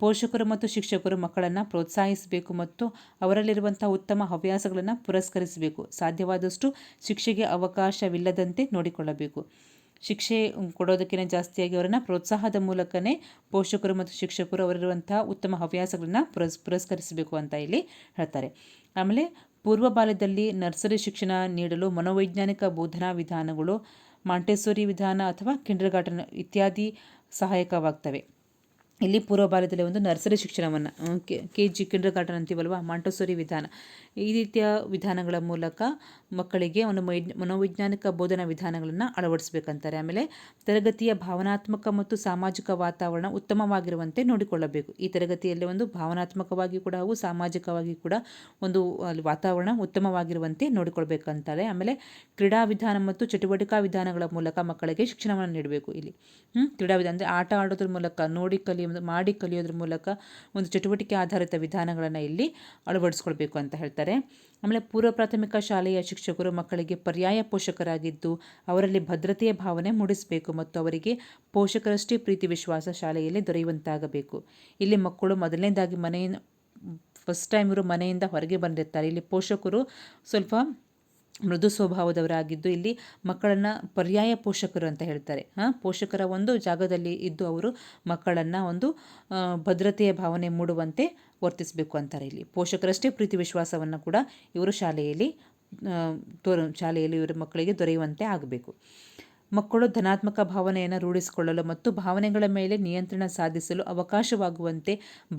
ಪೋಷಕರು ಮತ್ತು ಶಿಕ್ಷಕರು ಮಕ್ಕಳನ್ನು ಪ್ರೋತ್ಸಾಹಿಸಬೇಕು ಮತ್ತು ಅವರಲ್ಲಿರುವಂಥ ಉತ್ತಮ ಹವ್ಯಾಸಗಳನ್ನು ಪುರಸ್ಕರಿಸಬೇಕು. ಸಾಧ್ಯವಾದಷ್ಟು ಶಿಕ್ಷೆಗೆ ಅವಕಾಶವಿಲ್ಲದಂತೆ ನೋಡಿಕೊಳ್ಳಬೇಕು. ಶಿಕ್ಷೆ ಕೊಡೋದಕ್ಕಿಂತ ಜಾಸ್ತಿಯಾಗಿ ಅವರನ್ನು ಪ್ರೋತ್ಸಾಹದ ಮೂಲಕನೇ ಪೋಷಕರು ಮತ್ತು ಶಿಕ್ಷಕರು ಅವರಿರುವಂಥ ಉತ್ತಮ ಹವ್ಯಾಸಗಳನ್ನು ಪುರಸ್, ಪುರಸ್ಕರಿಸಬೇಕು ಅಂತ ಇಲ್ಲಿ ಹೇಳ್ತಾರೆ. ಆಮೇಲೆ ಪೂರ್ವ ಬಾಲ್ಯದಲ್ಲಿ ನರ್ಸರಿ ಶಿಕ್ಷಣ ನೀಡಲು ಮನೋವೈಜ್ಞಾನಿಕ ಬೋಧನಾ ವಿಧಾನಗಳು, ಮಾಂಟೆಸೋರಿ ವಿಧಾನ ಅಥವಾ ಕಿಂಡರ್ ಗಾರ್ಟನ್ ಇತ್ಯಾದಿ ಸಹಾಯಕವಾಗ್ತವೆ. ಇಲ್ಲಿ ಪೂರ್ವ ಭಾರತದಲ್ಲಿ ಒಂದು ನರ್ಸರಿ ಶಿಕ್ಷಣವನ್ನು ಕೆ ಜಿ ಕಿಂಡರ್ ಗಾರ್ಟನ್ ಅಂತೀವಲ್ವ, ಮಾಂಟೋಸೋರಿ ವಿಧಾನ. ಈ ರೀತಿಯ ವಿಧಾನಗಳ ಮೂಲಕ ಮಕ್ಕಳಿಗೆ ಒಂದು ಮನೋವೈಜ್ಞಾನಿಕ ಬೋಧನಾ ವಿಧಾನಗಳನ್ನು ಅಳವಡಿಸಬೇಕಂತಾರೆ. ಆಮೇಲೆ ತರಗತಿಯ ಭಾವನಾತ್ಮಕ ಮತ್ತು ಸಾಮಾಜಿಕ ವಾತಾವರಣ ಉತ್ತಮವಾಗಿರುವಂತೆ ನೋಡಿಕೊಳ್ಳಬೇಕು. ಈ ತರಗತಿಯಲ್ಲಿ ಒಂದು ಭಾವನಾತ್ಮಕವಾಗಿ ಕೂಡ ಹಾಗೂ ಸಾಮಾಜಿಕವಾಗಿ ಕೂಡ ಒಂದು ವಾತಾವರಣ ಉತ್ತಮವಾಗಿರುವಂತೆ ನೋಡಿಕೊಳ್ಬೇಕಂತಾರೆ. ಆಮೇಲೆ ಕ್ರೀಡಾ ವಿಧಾನ ಮತ್ತು ಚಟುವಟಿಕಾ ವಿಧಾನಗಳ ಮೂಲಕ ಮಕ್ಕಳಿಗೆ ಶಿಕ್ಷಣವನ್ನು ನೀಡಬೇಕು ಇಲ್ಲಿ. ಕ್ರೀಡಾ ವಿಧಾನ ಅಂದರೆ ಆಟ ಆಡೋದ್ರ ಮೂಲಕ ನೋಡಿ ಕಲಿಯೋದು ಮಾಡಿ ಕಲಿಯೋದ್ರ ಮೂಲಕ ಒಂದು ಚಟುವಟಿಕೆ ಆಧಾರಿತ ವಿಧಾನಗಳನ್ನು ಇಲ್ಲಿ ಅಳವಡಿಸ್ಕೊಳ್ಬೇಕು ಅಂತ ಹೇಳ್ತಾರೆ. ಆಮೇಲೆ ಪೂರ್ವ ಪ್ರಾಥಮಿಕ ಶಾಲೆಯ ಶಿಕ್ಷಕರು ಮಕ್ಕಳಿಗೆ ಪರ್ಯಾಯ ಪೋಷಕರಾಗಿದ್ದು ಅವರಲ್ಲಿ ಭದ್ರತೆಯ ಭಾವನೆ ಮೂಡಿಸಬೇಕು ಮತ್ತು ಅವರಿಗೆ ಪೋಷಕರಷ್ಟೇ ಪ್ರೀತಿ ವಿಶ್ವಾಸ ಶಾಲೆಯಲ್ಲಿ ದೊರೆಯುವಂತಾಗಬೇಕು. ಇಲ್ಲಿ ಮಕ್ಕಳು ಮೊದಲನೇದಾಗಿ ಮನೆಯ, ಫಸ್ಟ್ ಟೈಮ್ ಇವರು ಮನೆಯಿಂದ ಹೊರಗೆ ಬಂದಿರ್ತಾರೆ. ಇಲ್ಲಿ ಪೋಷಕರು ಸ್ವಲ್ಪ ಮೃದು ಸ್ವಭಾವದವರಾಗಿದ್ದು ಇಲ್ಲಿ ಮಕ್ಕಳನ್ನು ಪರ್ಯಾಯ ಪೋಷಕರು ಅಂತ ಹೇಳ್ತಾರೆ. ಹಾಂ? ಪೋಷಕರ ಒಂದು ಜಾಗದಲ್ಲಿ ಇದ್ದು ಅವರು ಮಕ್ಕಳನ್ನು ಒಂದು ಭದ್ರತೆಯ ಭಾವನೆ ಮೂಡುವಂತೆ ವರ್ತಿಸಬೇಕು ಅಂತಾರೆ ಇಲ್ಲಿ. ಪೋಷಕರಷ್ಟೇ ಪ್ರೀತಿ ವಿಶ್ವಾಸವನ್ನು ಕೂಡ ಇವರು ಶಾಲೆಯಲ್ಲಿ ತೋರ, ಶಾಲೆಯಲ್ಲಿ ಇವರ ಮಕ್ಕಳಿಗೆ ದೊರೆಯುವಂತೆ ಆಗಬೇಕು. ಮಕ್ಕಳು ಧನಾತ್ಮಕ ಭಾವನೆಯನ್ನು ರೂಢಿಸಿಕೊಳ್ಳಲು ಮತ್ತು ಭಾವನೆಗಳ ಮೇಲೆ ನಿಯಂತ್ರಣ ಸಾಧಿಸಲು ಅವಕಾಶವಾಗುವಂತೆ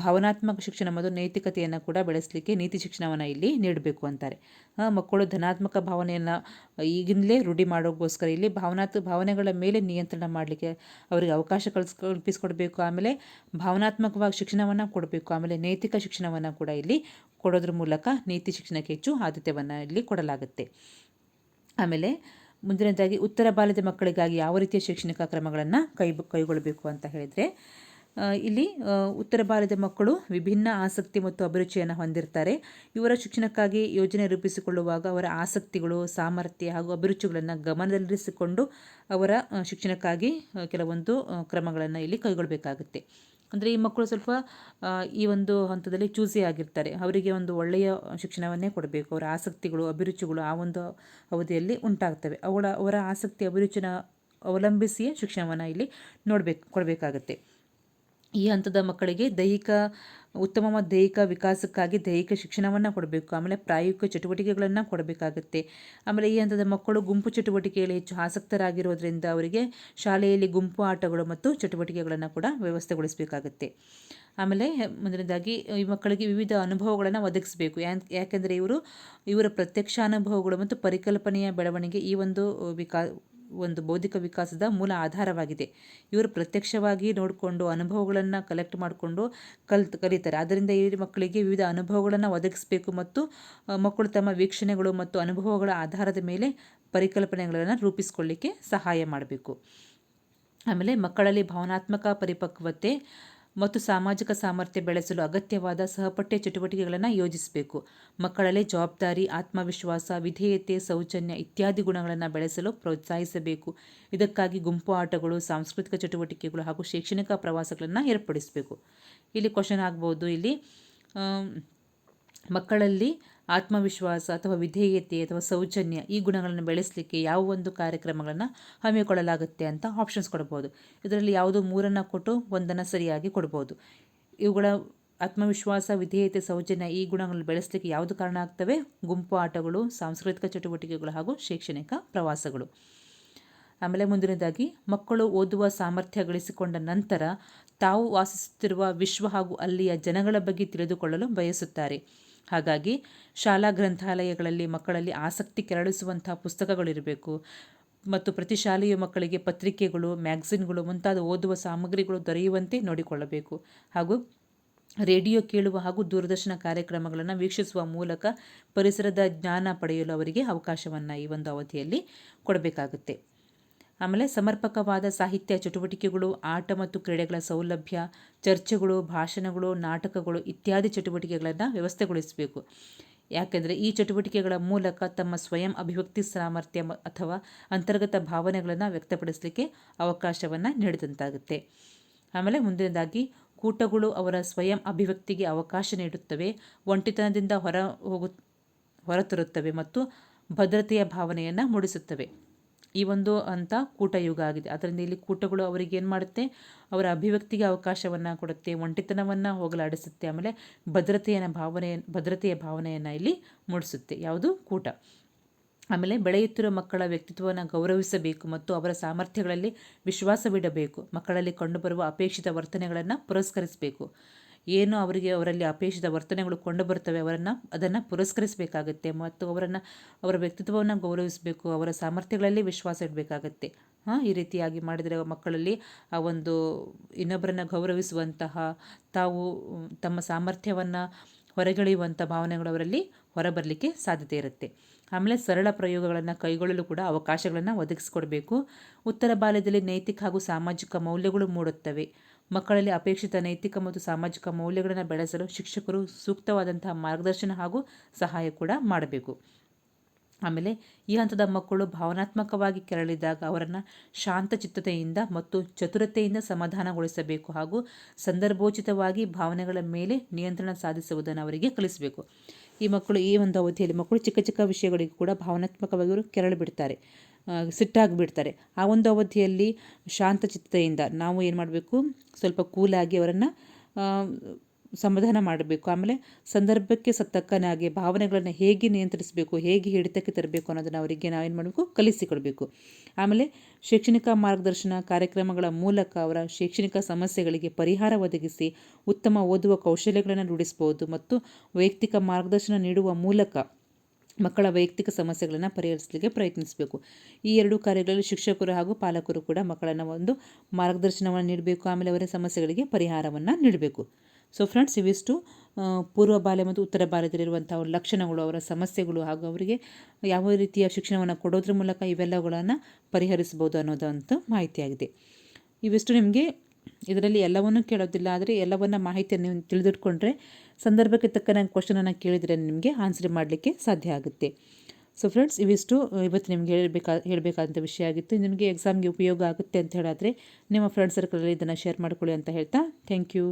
ಭಾವನಾತ್ಮಕ ಶಿಕ್ಷಣ ಮತ್ತು ನೈತಿಕತೆಯನ್ನು ಕೂಡ ಬೆಳೆಸಲಿಕ್ಕೆ ನೀತಿ ಶಿಕ್ಷಣವನ್ನು ಇಲ್ಲಿ ನೀಡಬೇಕು ಅಂತಾರೆ. ಮಕ್ಕಳು ಧನಾತ್ಮಕ ಭಾವನೆಯನ್ನು ಈಗಿಂದಲೇ ರೂಢಿ ಮಾಡೋಕ್ಕೋಸ್ಕರ ಇಲ್ಲಿ ಭಾವನಾತ್ಮಕ ಭಾವನೆಗಳ ಮೇಲೆ ನಿಯಂತ್ರಣ ಮಾಡಲಿಕ್ಕೆ ಅವರಿಗೆ ಅವಕಾಶ ಕಲ್ಸ್ ಕಲ್ಪಿಸಿಕೊಡ್ಬೇಕು. ಆಮೇಲೆ ಭಾವನಾತ್ಮಕವಾಗಿ ಶಿಕ್ಷಣವನ್ನು ಕೊಡಬೇಕು. ಆಮೇಲೆ ನೈತಿಕ ಶಿಕ್ಷಣವನ್ನು ಕೂಡ ಇಲ್ಲಿ ಕೊಡೋದ್ರ ಮೂಲಕ ನೀತಿ ಶಿಕ್ಷಣಕ್ಕೆ ಹೆಚ್ಚು ಆದ್ಯತೆಯನ್ನು ಇಲ್ಲಿ ಕೊಡಲಾಗುತ್ತೆ. ಆಮೇಲೆ ಮುಂದಿನದಾಗಿ ಉತ್ತರ ಬಾಲ್ಯದ ಮಕ್ಕಳಿಗಾಗಿ ಯಾವ ರೀತಿಯ ಶೈಕ್ಷಣಿಕ ಕ್ರಮಗಳನ್ನು ಕೈ ಕೈಗೊಳ್ಳಬೇಕು ಅಂತ ಹೇಳಿದರೆ ಇಲ್ಲಿ ಉತ್ತರ ಬಾಲ್ಯದ ಮಕ್ಕಳು ವಿಭಿನ್ನ ಆಸಕ್ತಿ ಮತ್ತು ಅಭಿರುಚಿಯನ್ನು ಹೊಂದಿರ್ತಾರೆ. ಇವರ ಶಿಕ್ಷಣಕ್ಕಾಗಿ ಯೋಜನೆ ರೂಪಿಸಿಕೊಳ್ಳುವಾಗ ಅವರ ಆಸಕ್ತಿಗಳು, ಸಾಮರ್ಥ್ಯ ಹಾಗೂ ಅಭಿರುಚಿಗಳನ್ನು ಗಮನದಲ್ಲಿರಿಸಿಕೊಂಡು ಅವರ ಶಿಕ್ಷಣಕ್ಕಾಗಿ ಕೆಲವೊಂದು ಕ್ರಮಗಳನ್ನು ಇಲ್ಲಿ ಕೈಗೊಳ್ಳಬೇಕಾಗುತ್ತೆ. ಅಂದರೆ ಈ ಮಕ್ಕಳು ಸ್ವಲ್ಪ ಈ ಒಂದು ಹಂತದಲ್ಲಿ ಚೂಸಿ ಆಗಿರ್ತಾರೆ. ಅವರಿಗೆ ಒಂದು ಒಳ್ಳೆಯ ಶಿಕ್ಷಣವನ್ನೇ ಕೊಡಬೇಕು. ಅವರ ಆಸಕ್ತಿಗಳು, ಅಭಿರುಚಿಗಳು ಆ ಒಂದು ಅವಧಿಯಲ್ಲಿ ಉಂಟಾಗ್ತವೆ. ಅವಳ, ಅವರ ಆಸಕ್ತಿ, ಅಭಿರುಚಿನ ಅವಲಂಬಿಸಿಯೇ ಶಿಕ್ಷಣವನ್ನು ಇಲ್ಲಿ ನೋಡಬೇಕು, ಕೊಡಬೇಕಾಗತ್ತೆ. ಈ ಹಂತದ ಮಕ್ಕಳಿಗೆ ದೈಹಿಕ, ಉತ್ತಮವಾದ ದೈಹಿಕ ವಿಕಾಸಕ್ಕಾಗಿ ದೈಹಿಕ ಶಿಕ್ಷಣವನ್ನು ಕೊಡಬೇಕು. ಆಮೇಲೆ ಪ್ರಾಯೋಗಿಕ ಚಟುವಟಿಕೆಗಳನ್ನು ಕೊಡಬೇಕಾಗುತ್ತೆ. ಆಮೇಲೆ ಈ ಹಂತದ ಮಕ್ಕಳು ಗುಂಪು ಚಟುವಟಿಕೆಯಲ್ಲಿ ಹೆಚ್ಚು ಆಸಕ್ತರಾಗಿರೋದ್ರಿಂದ ಅವರಿಗೆ ಶಾಲೆಯಲ್ಲಿ ಗುಂಪು ಆಟಗಳು ಮತ್ತು ಚಟುವಟಿಕೆಗಳನ್ನು ಕೂಡ ವ್ಯವಸ್ಥೆಗೊಳಿಸಬೇಕಾಗುತ್ತೆ. ಆಮೇಲೆ ಮೊದಲನೇದಾಗಿ ಈ ಮಕ್ಕಳಿಗೆ ವಿವಿಧ ಅನುಭವಗಳನ್ನು ಒದಗಿಸಬೇಕು. ಯಾಕೆಂದರೆ ಇವರು, ಇವರ ಪ್ರತ್ಯಕ್ಷ ಅನುಭವಗಳು ಮತ್ತು ಪರಿಕಲ್ಪನೆಯ ಬೆಳವಣಿಗೆ ಈ ಒಂದು ವಿಕಾ ಒಂದು ಬೌದ್ಧಿಕ ವಿಕಾಸದ ಮೂಲ ಆಧಾರವಾಗಿದೆ. ಇವರು ಪ್ರತ್ಯಕ್ಷವಾಗಿ ನೋಡಿಕೊಂಡು ಅನುಭವಗಳನ್ನು ಕಲೆಕ್ಟ್ ಮಾಡಿಕೊಂಡು ಕಲ್ತ್ ಕಲಿತಾರೆ. ಆದ್ದರಿಂದ ಈ ಮಕ್ಕಳಿಗೆ ವಿವಿಧ ಅನುಭವಗಳನ್ನು ಒದಗಿಸಬೇಕು ಮತ್ತು ಮಕ್ಕಳು ತಮ್ಮ ವೀಕ್ಷಣೆಗಳು ಮತ್ತು ಅನುಭವಗಳ ಆಧಾರದ ಮೇಲೆ ಪರಿಕಲ್ಪನೆಗಳನ್ನು ರೂಪಿಸಿಕೊಳ್ಳಿಕ್ಕೆ ಸಹಾಯ ಮಾಡಬೇಕು. ಆಮೇಲೆ ಮಕ್ಕಳಲ್ಲಿ ಭಾವನಾತ್ಮಕ ಪರಿಪಕ್ವತೆ ಮತ್ತು ಸಾಮಾಜಿಕ ಸಾಮರ್ಥ್ಯ ಬೆಳೆಸಲು ಅಗತ್ಯವಾದ ಸಹಪಠ್ಯ ಚಟುವಟಿಕೆಗಳನ್ನು ಯೋಜಿಸಬೇಕು. ಮಕ್ಕಳಲ್ಲಿ ಜವಾಬ್ದಾರಿ, ಆತ್ಮವಿಶ್ವಾಸ, ವಿಧೇಯತೆ, ಸೌಜನ್ಯ ಇತ್ಯಾದಿ ಗುಣಗಳನ್ನು ಬೆಳೆಸಲು ಪ್ರೋತ್ಸಾಹಿಸಬೇಕು. ಇದಕ್ಕಾಗಿ ಗುಂಪು ಆಟಗಳು, ಸಾಂಸ್ಕೃತಿಕ ಚಟುವಟಿಕೆಗಳು ಹಾಗೂ ಶೈಕ್ಷಣಿಕ ಪ್ರವಾಸಗಳನ್ನು ಏರ್ಪಡಿಸಬೇಕು. ಇಲ್ಲಿ ಕ್ವಶನ್ ಆಗ್ಬೋದು. ಇಲ್ಲಿ ಮಕ್ಕಳಲ್ಲಿ ಆತ್ಮವಿಶ್ವಾಸ ಅಥವಾ ವಿಧೇಯತೆ ಅಥವಾ ಸೌಜನ್ಯ ಈ ಗುಣಗಳನ್ನು ಬೆಳೆಸಲಿಕ್ಕೆ ಯಾವ ಒಂದು ಕಾರ್ಯಕ್ರಮಗಳನ್ನು ಹಮ್ಮಿಕೊಳ್ಳಲಾಗುತ್ತೆ ಅಂತ ಆಪ್ಷನ್ಸ್ ಕೊಡ್ಬೋದು. ಇದರಲ್ಲಿ ಯಾವುದೋ ಮೂರನ್ನು ಕೊಟ್ಟು ಒಂದನ್ನು ಸರಿಯಾಗಿ ಕೊಡ್ಬೋದು. ಇವುಗಳ ಆತ್ಮವಿಶ್ವಾಸ, ವಿಧೇಯತೆ, ಸೌಜನ್ಯ ಈ ಗುಣಗಳನ್ನು ಬೆಳೆಸಲಿಕ್ಕೆ ಯಾವುದು ಕಾರಣ ಆಗ್ತವೆ? ಗುಂಪು ಆಟಗಳು, ಸಾಂಸ್ಕೃತಿಕ ಚಟುವಟಿಕೆಗಳು ಹಾಗೂ ಶೈಕ್ಷಣಿಕ ಪ್ರವಾಸಗಳು. ಆಮೇಲೆ ಮುಂದಿನದಾಗಿ, ಮಕ್ಕಳು ಓದುವ ಸಾಮರ್ಥ್ಯ ಗಳಿಸಿಕೊಂಡ ನಂತರ ತಾವು ವಾಸಿಸುತ್ತಿರುವ ವಿಶ್ವ ಹಾಗೂ ಅಲ್ಲಿಯ ಜನಗಳ ಬಗ್ಗೆ ತಿಳಿದುಕೊಳ್ಳಲು ಬಯಸುತ್ತಾರೆ. ಹಾಗಾಗಿ ಶಾಲಾ ಗ್ರಂಥಾಲಯಗಳಲ್ಲಿ ಮಕ್ಕಳಲ್ಲಿ ಆಸಕ್ತಿ ಕೆರಳಿಸುವಂತಹ ಪುಸ್ತಕಗಳಿರಬೇಕು. ಮತ್ತು ಪ್ರತಿ ಶಾಲೆಯ ಮಕ್ಕಳಿಗೆ ಪತ್ರಿಕೆಗಳು ಮ್ಯಾಗ್ಝಿನ್ಗಳು ಮುಂತಾದ ಓದುವ ಸಾಮಗ್ರಿಗಳು ದೊರೆಯುವಂತೆ ನೋಡಿಕೊಳ್ಳಬೇಕು. ಹಾಗೂ ರೇಡಿಯೋ ಕೇಳುವ ಹಾಗೂ ದೂರದರ್ಶನ ಕಾರ್ಯಕ್ರಮಗಳನ್ನು ವೀಕ್ಷಿಸುವ ಮೂಲಕ ಪರಿಸರದ ಜ್ಞಾನ ಪಡೆಯಲು ಅವರಿಗೆ ಅವಕಾಶವನ್ನು ಈ ಒಂದು ಅವಧಿಯಲ್ಲಿ ಕೊಡಬೇಕಾಗುತ್ತೆ. ಆಮೇಲೆ ಸಮರ್ಪಕವಾದ ಸಾಹಿತ್ಯ ಚಟುವಟಿಕೆಗಳು, ಆಟ ಮತ್ತು ಕ್ರೀಡೆಗಳ ಸೌಲಭ್ಯ, ಚರ್ಚೆಗಳು, ಭಾಷಣಗಳು, ನಾಟಕಗಳು ಇತ್ಯಾದಿ ಚಟುವಟಿಕೆಗಳನ್ನು ವ್ಯವಸ್ಥೆಗೊಳಿಸಬೇಕು. ಯಾಕೆಂದರೆ ಈ ಚಟುವಟಿಕೆಗಳ ಮೂಲಕ ತಮ್ಮ ಸ್ವಯಂ ಅಭಿವ್ಯಕ್ತಿ ಸಾಮರ್ಥ್ಯ ಅಥವಾ ಅಂತರ್ಗತ ಭಾವನೆಗಳನ್ನು ವ್ಯಕ್ತಪಡಿಸಲಿಕ್ಕೆ ಅವಕಾಶವನ್ನು ನೀಡಿದಂತಾಗುತ್ತೆ. ಆಮೇಲೆ ಮುಂದಿನದಾಗಿ, ಕೂಟಗಳು ಅವರ ಸ್ವಯಂ ಅಭಿವ್ಯಕ್ತಿಗೆ ಅವಕಾಶ ನೀಡುತ್ತವೆ, ಒಂಟಿತನದಿಂದ ಹೊರ ಹೋಗು ಹೊರತರುತ್ತವೆ ಮತ್ತು ಭದ್ರತೆಯ ಭಾವನೆಯನ್ನು ಮೂಡಿಸುತ್ತವೆ. ಈ ಒಂದು ಅಂತ ಕೂಟ ಯುಗ ಆಗಿದೆ. ಅದರಿಂದ ಇಲ್ಲಿ ಕೂಟಗಳು ಅವರಿಗೆ ಏನು ಮಾಡುತ್ತೆ? ಅವರ ಅಭಿವ್ಯಕ್ತಿಗೆ ಅವಕಾಶವನ್ನು ಕೊಡುತ್ತೆ, ಒಂಟಿತನವನ್ನು ಹೋಗಲಾಡಿಸುತ್ತೆ, ಆಮೇಲೆ ಭದ್ರತೆಯ ಭಾವನೆ, ಭದ್ರತೆಯ ಭಾವನೆಯನ್ನು ಇಲ್ಲಿ ಮೂಡಿಸುತ್ತೆ. ಯಾವುದು? ಕೂಟ. ಆಮೇಲೆ ಬೆಳೆಯುತ್ತಿರುವ ಮಕ್ಕಳ ವ್ಯಕ್ತಿತ್ವವನ್ನು ಗೌರವಿಸಬೇಕು ಮತ್ತು ಅವರ ಸಾಮರ್ಥ್ಯಗಳಲ್ಲಿ ವಿಶ್ವಾಸವಿಡಬೇಕು. ಮಕ್ಕಳಲ್ಲಿ ಕಂಡುಬರುವ ಅಪೇಕ್ಷಿತ ವರ್ತನೆಗಳನ್ನು ಪುರಸ್ಕರಿಸಬೇಕು. ಏನು ಅವರಿಗೆ ಅವರಲ್ಲಿ ಅಪೇಕ್ಷಿತ ವರ್ತನೆಗಳು ಕಂಡು ಬರ್ತವೆ, ಅವರನ್ನು ಅದನ್ನು ಪುರಸ್ಕರಿಸಬೇಕಾಗುತ್ತೆ ಮತ್ತು ಅವರನ್ನು, ಅವರ ವ್ಯಕ್ತಿತ್ವವನ್ನು ಗೌರವಿಸಬೇಕು, ಅವರ ಸಾಮರ್ಥ್ಯಗಳಲ್ಲಿ ವಿಶ್ವಾಸ ಇಡಬೇಕಾಗತ್ತೆ. ಹಾಂ, ಈ ರೀತಿಯಾಗಿ ಮಾಡಿದರೆ ಮಕ್ಕಳಲ್ಲಿ ಆ ಒಂದು ಇನ್ನೊಬ್ಬರನ್ನು ಗೌರವಿಸುವಂತಹ, ತಾವು ತಮ್ಮ ಸಾಮರ್ಥ್ಯವನ್ನು ಹೊರಗೆಳೆಯುವಂಥ ಭಾವನೆಗಳು ಅವರಲ್ಲಿ ಹೊರಬರಲಿಕ್ಕೆ ಸಾಧ್ಯತೆ ಇರುತ್ತೆ. ಆಮೇಲೆ ಸರಳ ಪ್ರಯೋಗಗಳನ್ನು ಕೈಗೊಳ್ಳಲು ಕೂಡ ಅವಕಾಶಗಳನ್ನು ಒದಗಿಸಿಕೊಡಬೇಕು. ಉತ್ತರ ಬಾಲ್ಯದಲ್ಲಿ ನೈತಿಕ ಹಾಗೂ ಸಾಮಾಜಿಕ ಮೌಲ್ಯಗಳು ಮೂಡುತ್ತವೆ. ಮಕ್ಕಳಲ್ಲಿ ಅಪೇಕ್ಷಿತ ನೈತಿಕ ಮತ್ತು ಸಾಮಾಜಿಕ ಮೌಲ್ಯಗಳನ್ನು ಬೆಳೆಸಲು ಶಿಕ್ಷಕರು ಸೂಕ್ತವಾದಂತಹ ಮಾರ್ಗದರ್ಶನ ಹಾಗೂ ಸಹಾಯ ಕೂಡ ಮಾಡಬೇಕು. ಆಮೇಲೆ ಈ ಹಂತದ ಮಕ್ಕಳು ಭಾವನಾತ್ಮಕವಾಗಿ ಕೆರಳಿದಾಗ ಅವರನ್ನು ಶಾಂತಚಿತ್ತತೆಯಿಂದ ಮತ್ತು ಚತುರತೆಯಿಂದ ಸಮಾಧಾನಗೊಳಿಸಬೇಕು ಹಾಗೂ ಸಂದರ್ಭೋಚಿತವಾಗಿ ಭಾವನೆಗಳ ಮೇಲೆ ನಿಯಂತ್ರಣ ಸಾಧಿಸುವುದನ್ನು ಅವರಿಗೆ ಕಲಿಸಬೇಕು. ಈ ಮಕ್ಕಳು ಈ ಒಂದು ಅವಧಿಯಲ್ಲಿ ಮಕ್ಕಳು ಚಿಕ್ಕ ಚಿಕ್ಕ ವಿಷಯಗಳಿಗೂ ಕೂಡ ಭಾವನಾತ್ಮಕವಾಗಿ ಅವರು ಕೆರಳಿ ಬಿಡ್ತಾರೆ ಸಿಟ್ಟಾಗಿ ಬಿಡ್ತಾರೆ ಆ ಒಂದು ಅವಧಿಯಲ್ಲಿ ಶಾಂತಚಿತ್ತತೆಯಿಂದ ನಾವು ಏನು ಮಾಡಬೇಕು? ಸ್ವಲ್ಪ ಕೂಲಾಗಿ ಅವರನ್ನು ಸಮಾಧಾನ ಮಾಡಬೇಕು. ಆಮೇಲೆ ಸಂದರ್ಭಕ್ಕೆ ಸತ್ತಕ್ಕನಾಗಿ ಭಾವನೆಗಳನ್ನು ಹೇಗೆ ನಿಯಂತ್ರಿಸಬೇಕು, ಹೇಗೆ ಹಿಡಿತಕ್ಕೆ ತರಬೇಕು ಅನ್ನೋದನ್ನು ಅವರಿಗೆ ನಾವೇನು ಮಾಡಬೇಕು? ಕಲಿಸಿಕೊಡಬೇಕು. ಆಮೇಲೆ ಶೈಕ್ಷಣಿಕ ಮಾರ್ಗದರ್ಶನ ಕಾರ್ಯಕ್ರಮಗಳ ಮೂಲಕ ಅವರ ಶೈಕ್ಷಣಿಕ ಸಮಸ್ಯೆಗಳಿಗೆ ಪರಿಹಾರ ಒದಗಿಸಿ ಉತ್ತಮ ಓದುವ ಕೌಶಲ್ಯಗಳನ್ನು ರೂಢಿಸಬಹುದು ಮತ್ತು ವೈಯಕ್ತಿಕ ಮಾರ್ಗದರ್ಶನ ನೀಡುವ ಮೂಲಕ ಮಕ್ಕಳ ವೈಯಕ್ತಿಕ ಸಮಸ್ಯೆಗಳನ್ನು ಪರಿಹರಿಸಲಿಕ್ಕೆ ಪ್ರಯತ್ನಿಸಬೇಕು. ಈ ಎರಡು ಕಾರ್ಯಗಳಲ್ಲಿ ಶಿಕ್ಷಕರು ಹಾಗೂ ಪಾಲಕರು ಕೂಡ ಮಕ್ಕಳನ್ನು ಒಂದು ಮಾರ್ಗದರ್ಶನವನ್ನು ನೀಡಬೇಕು, ಆಮೇಲೆ ಅವರ ಸಮಸ್ಯೆಗಳಿಗೆ ಪರಿಹಾರವನ್ನು ನೀಡಬೇಕು. ಸೊ ಫ್ರೆಂಡ್ಸ್ ಇವಿಷ್ಟು ಪೂರ್ವ ಬಾಲ್ಯ ಮತ್ತು ಉತ್ತರ ಬಾಲ್ಯದಲ್ಲಿರುವಂಥ ಲಕ್ಷಣಗಳು, ಅವರ ಸಮಸ್ಯೆಗಳು ಹಾಗೂ ಅವರಿಗೆ ಯಾವ ರೀತಿಯ ಶಿಕ್ಷಣವನ್ನು ಕೊಡೋದ್ರ ಮೂಲಕ ಇವೆಲ್ಲಗಳನ್ನು ಪರಿಹರಿಸ್ಬೋದು ಅನ್ನೋದಂತ ಮಾಹಿತಿಯಾಗಿದೆ. ಇವಿಷ್ಟು ನಿಮಗೆ. ಇದರಲ್ಲಿ ಎಲ್ಲವನ್ನೂ ಕೇಳೋದಿಲ್ಲ, ಆದರೆ ಎಲ್ಲವನ್ನ ಮಾಹಿತಿಯನ್ನು ನೀವು ತಿಳಿದಿಟ್ಕೊಂಡ್ರೆ ಸಂದರ್ಭಕ್ಕೆ ತಕ್ಕನಾಗಿ ಕ್ವಶನನ್ನು ಕೇಳಿದರೆ ನಿಮಗೆ ಆನ್ಸರ್ ಮಾಡಲಿಕ್ಕೆ ಸಾಧ್ಯ ಆಗುತ್ತೆ. ಸೊ ಫ್ರೆಂಡ್ಸ್ ಇವಿಷ್ಟು, ಇವತ್ತು ನಿಮಗೆ ಹೇಳಬೇಕಾ ಹೇಳಬೇಕಾದಂಥ ವಿಷಯ ಆಗಿತ್ತು. ನಿಮಗೆ ಎಕ್ಸಾಮ್ಗೆ ಉಪಯೋಗ ಆಗುತ್ತೆ ಅಂತ ಹೇಳಾದರೆ ನಿಮ್ಮ ಫ್ರೆಂಡ್ ಸರ್ಕಲಲ್ಲಿ ಇದನ್ನು ಶೇರ್ ಮಾಡ್ಕೊಳ್ಳಿ ಅಂತ ಹೇಳ್ತಾ ಥ್ಯಾಂಕ್ ಯು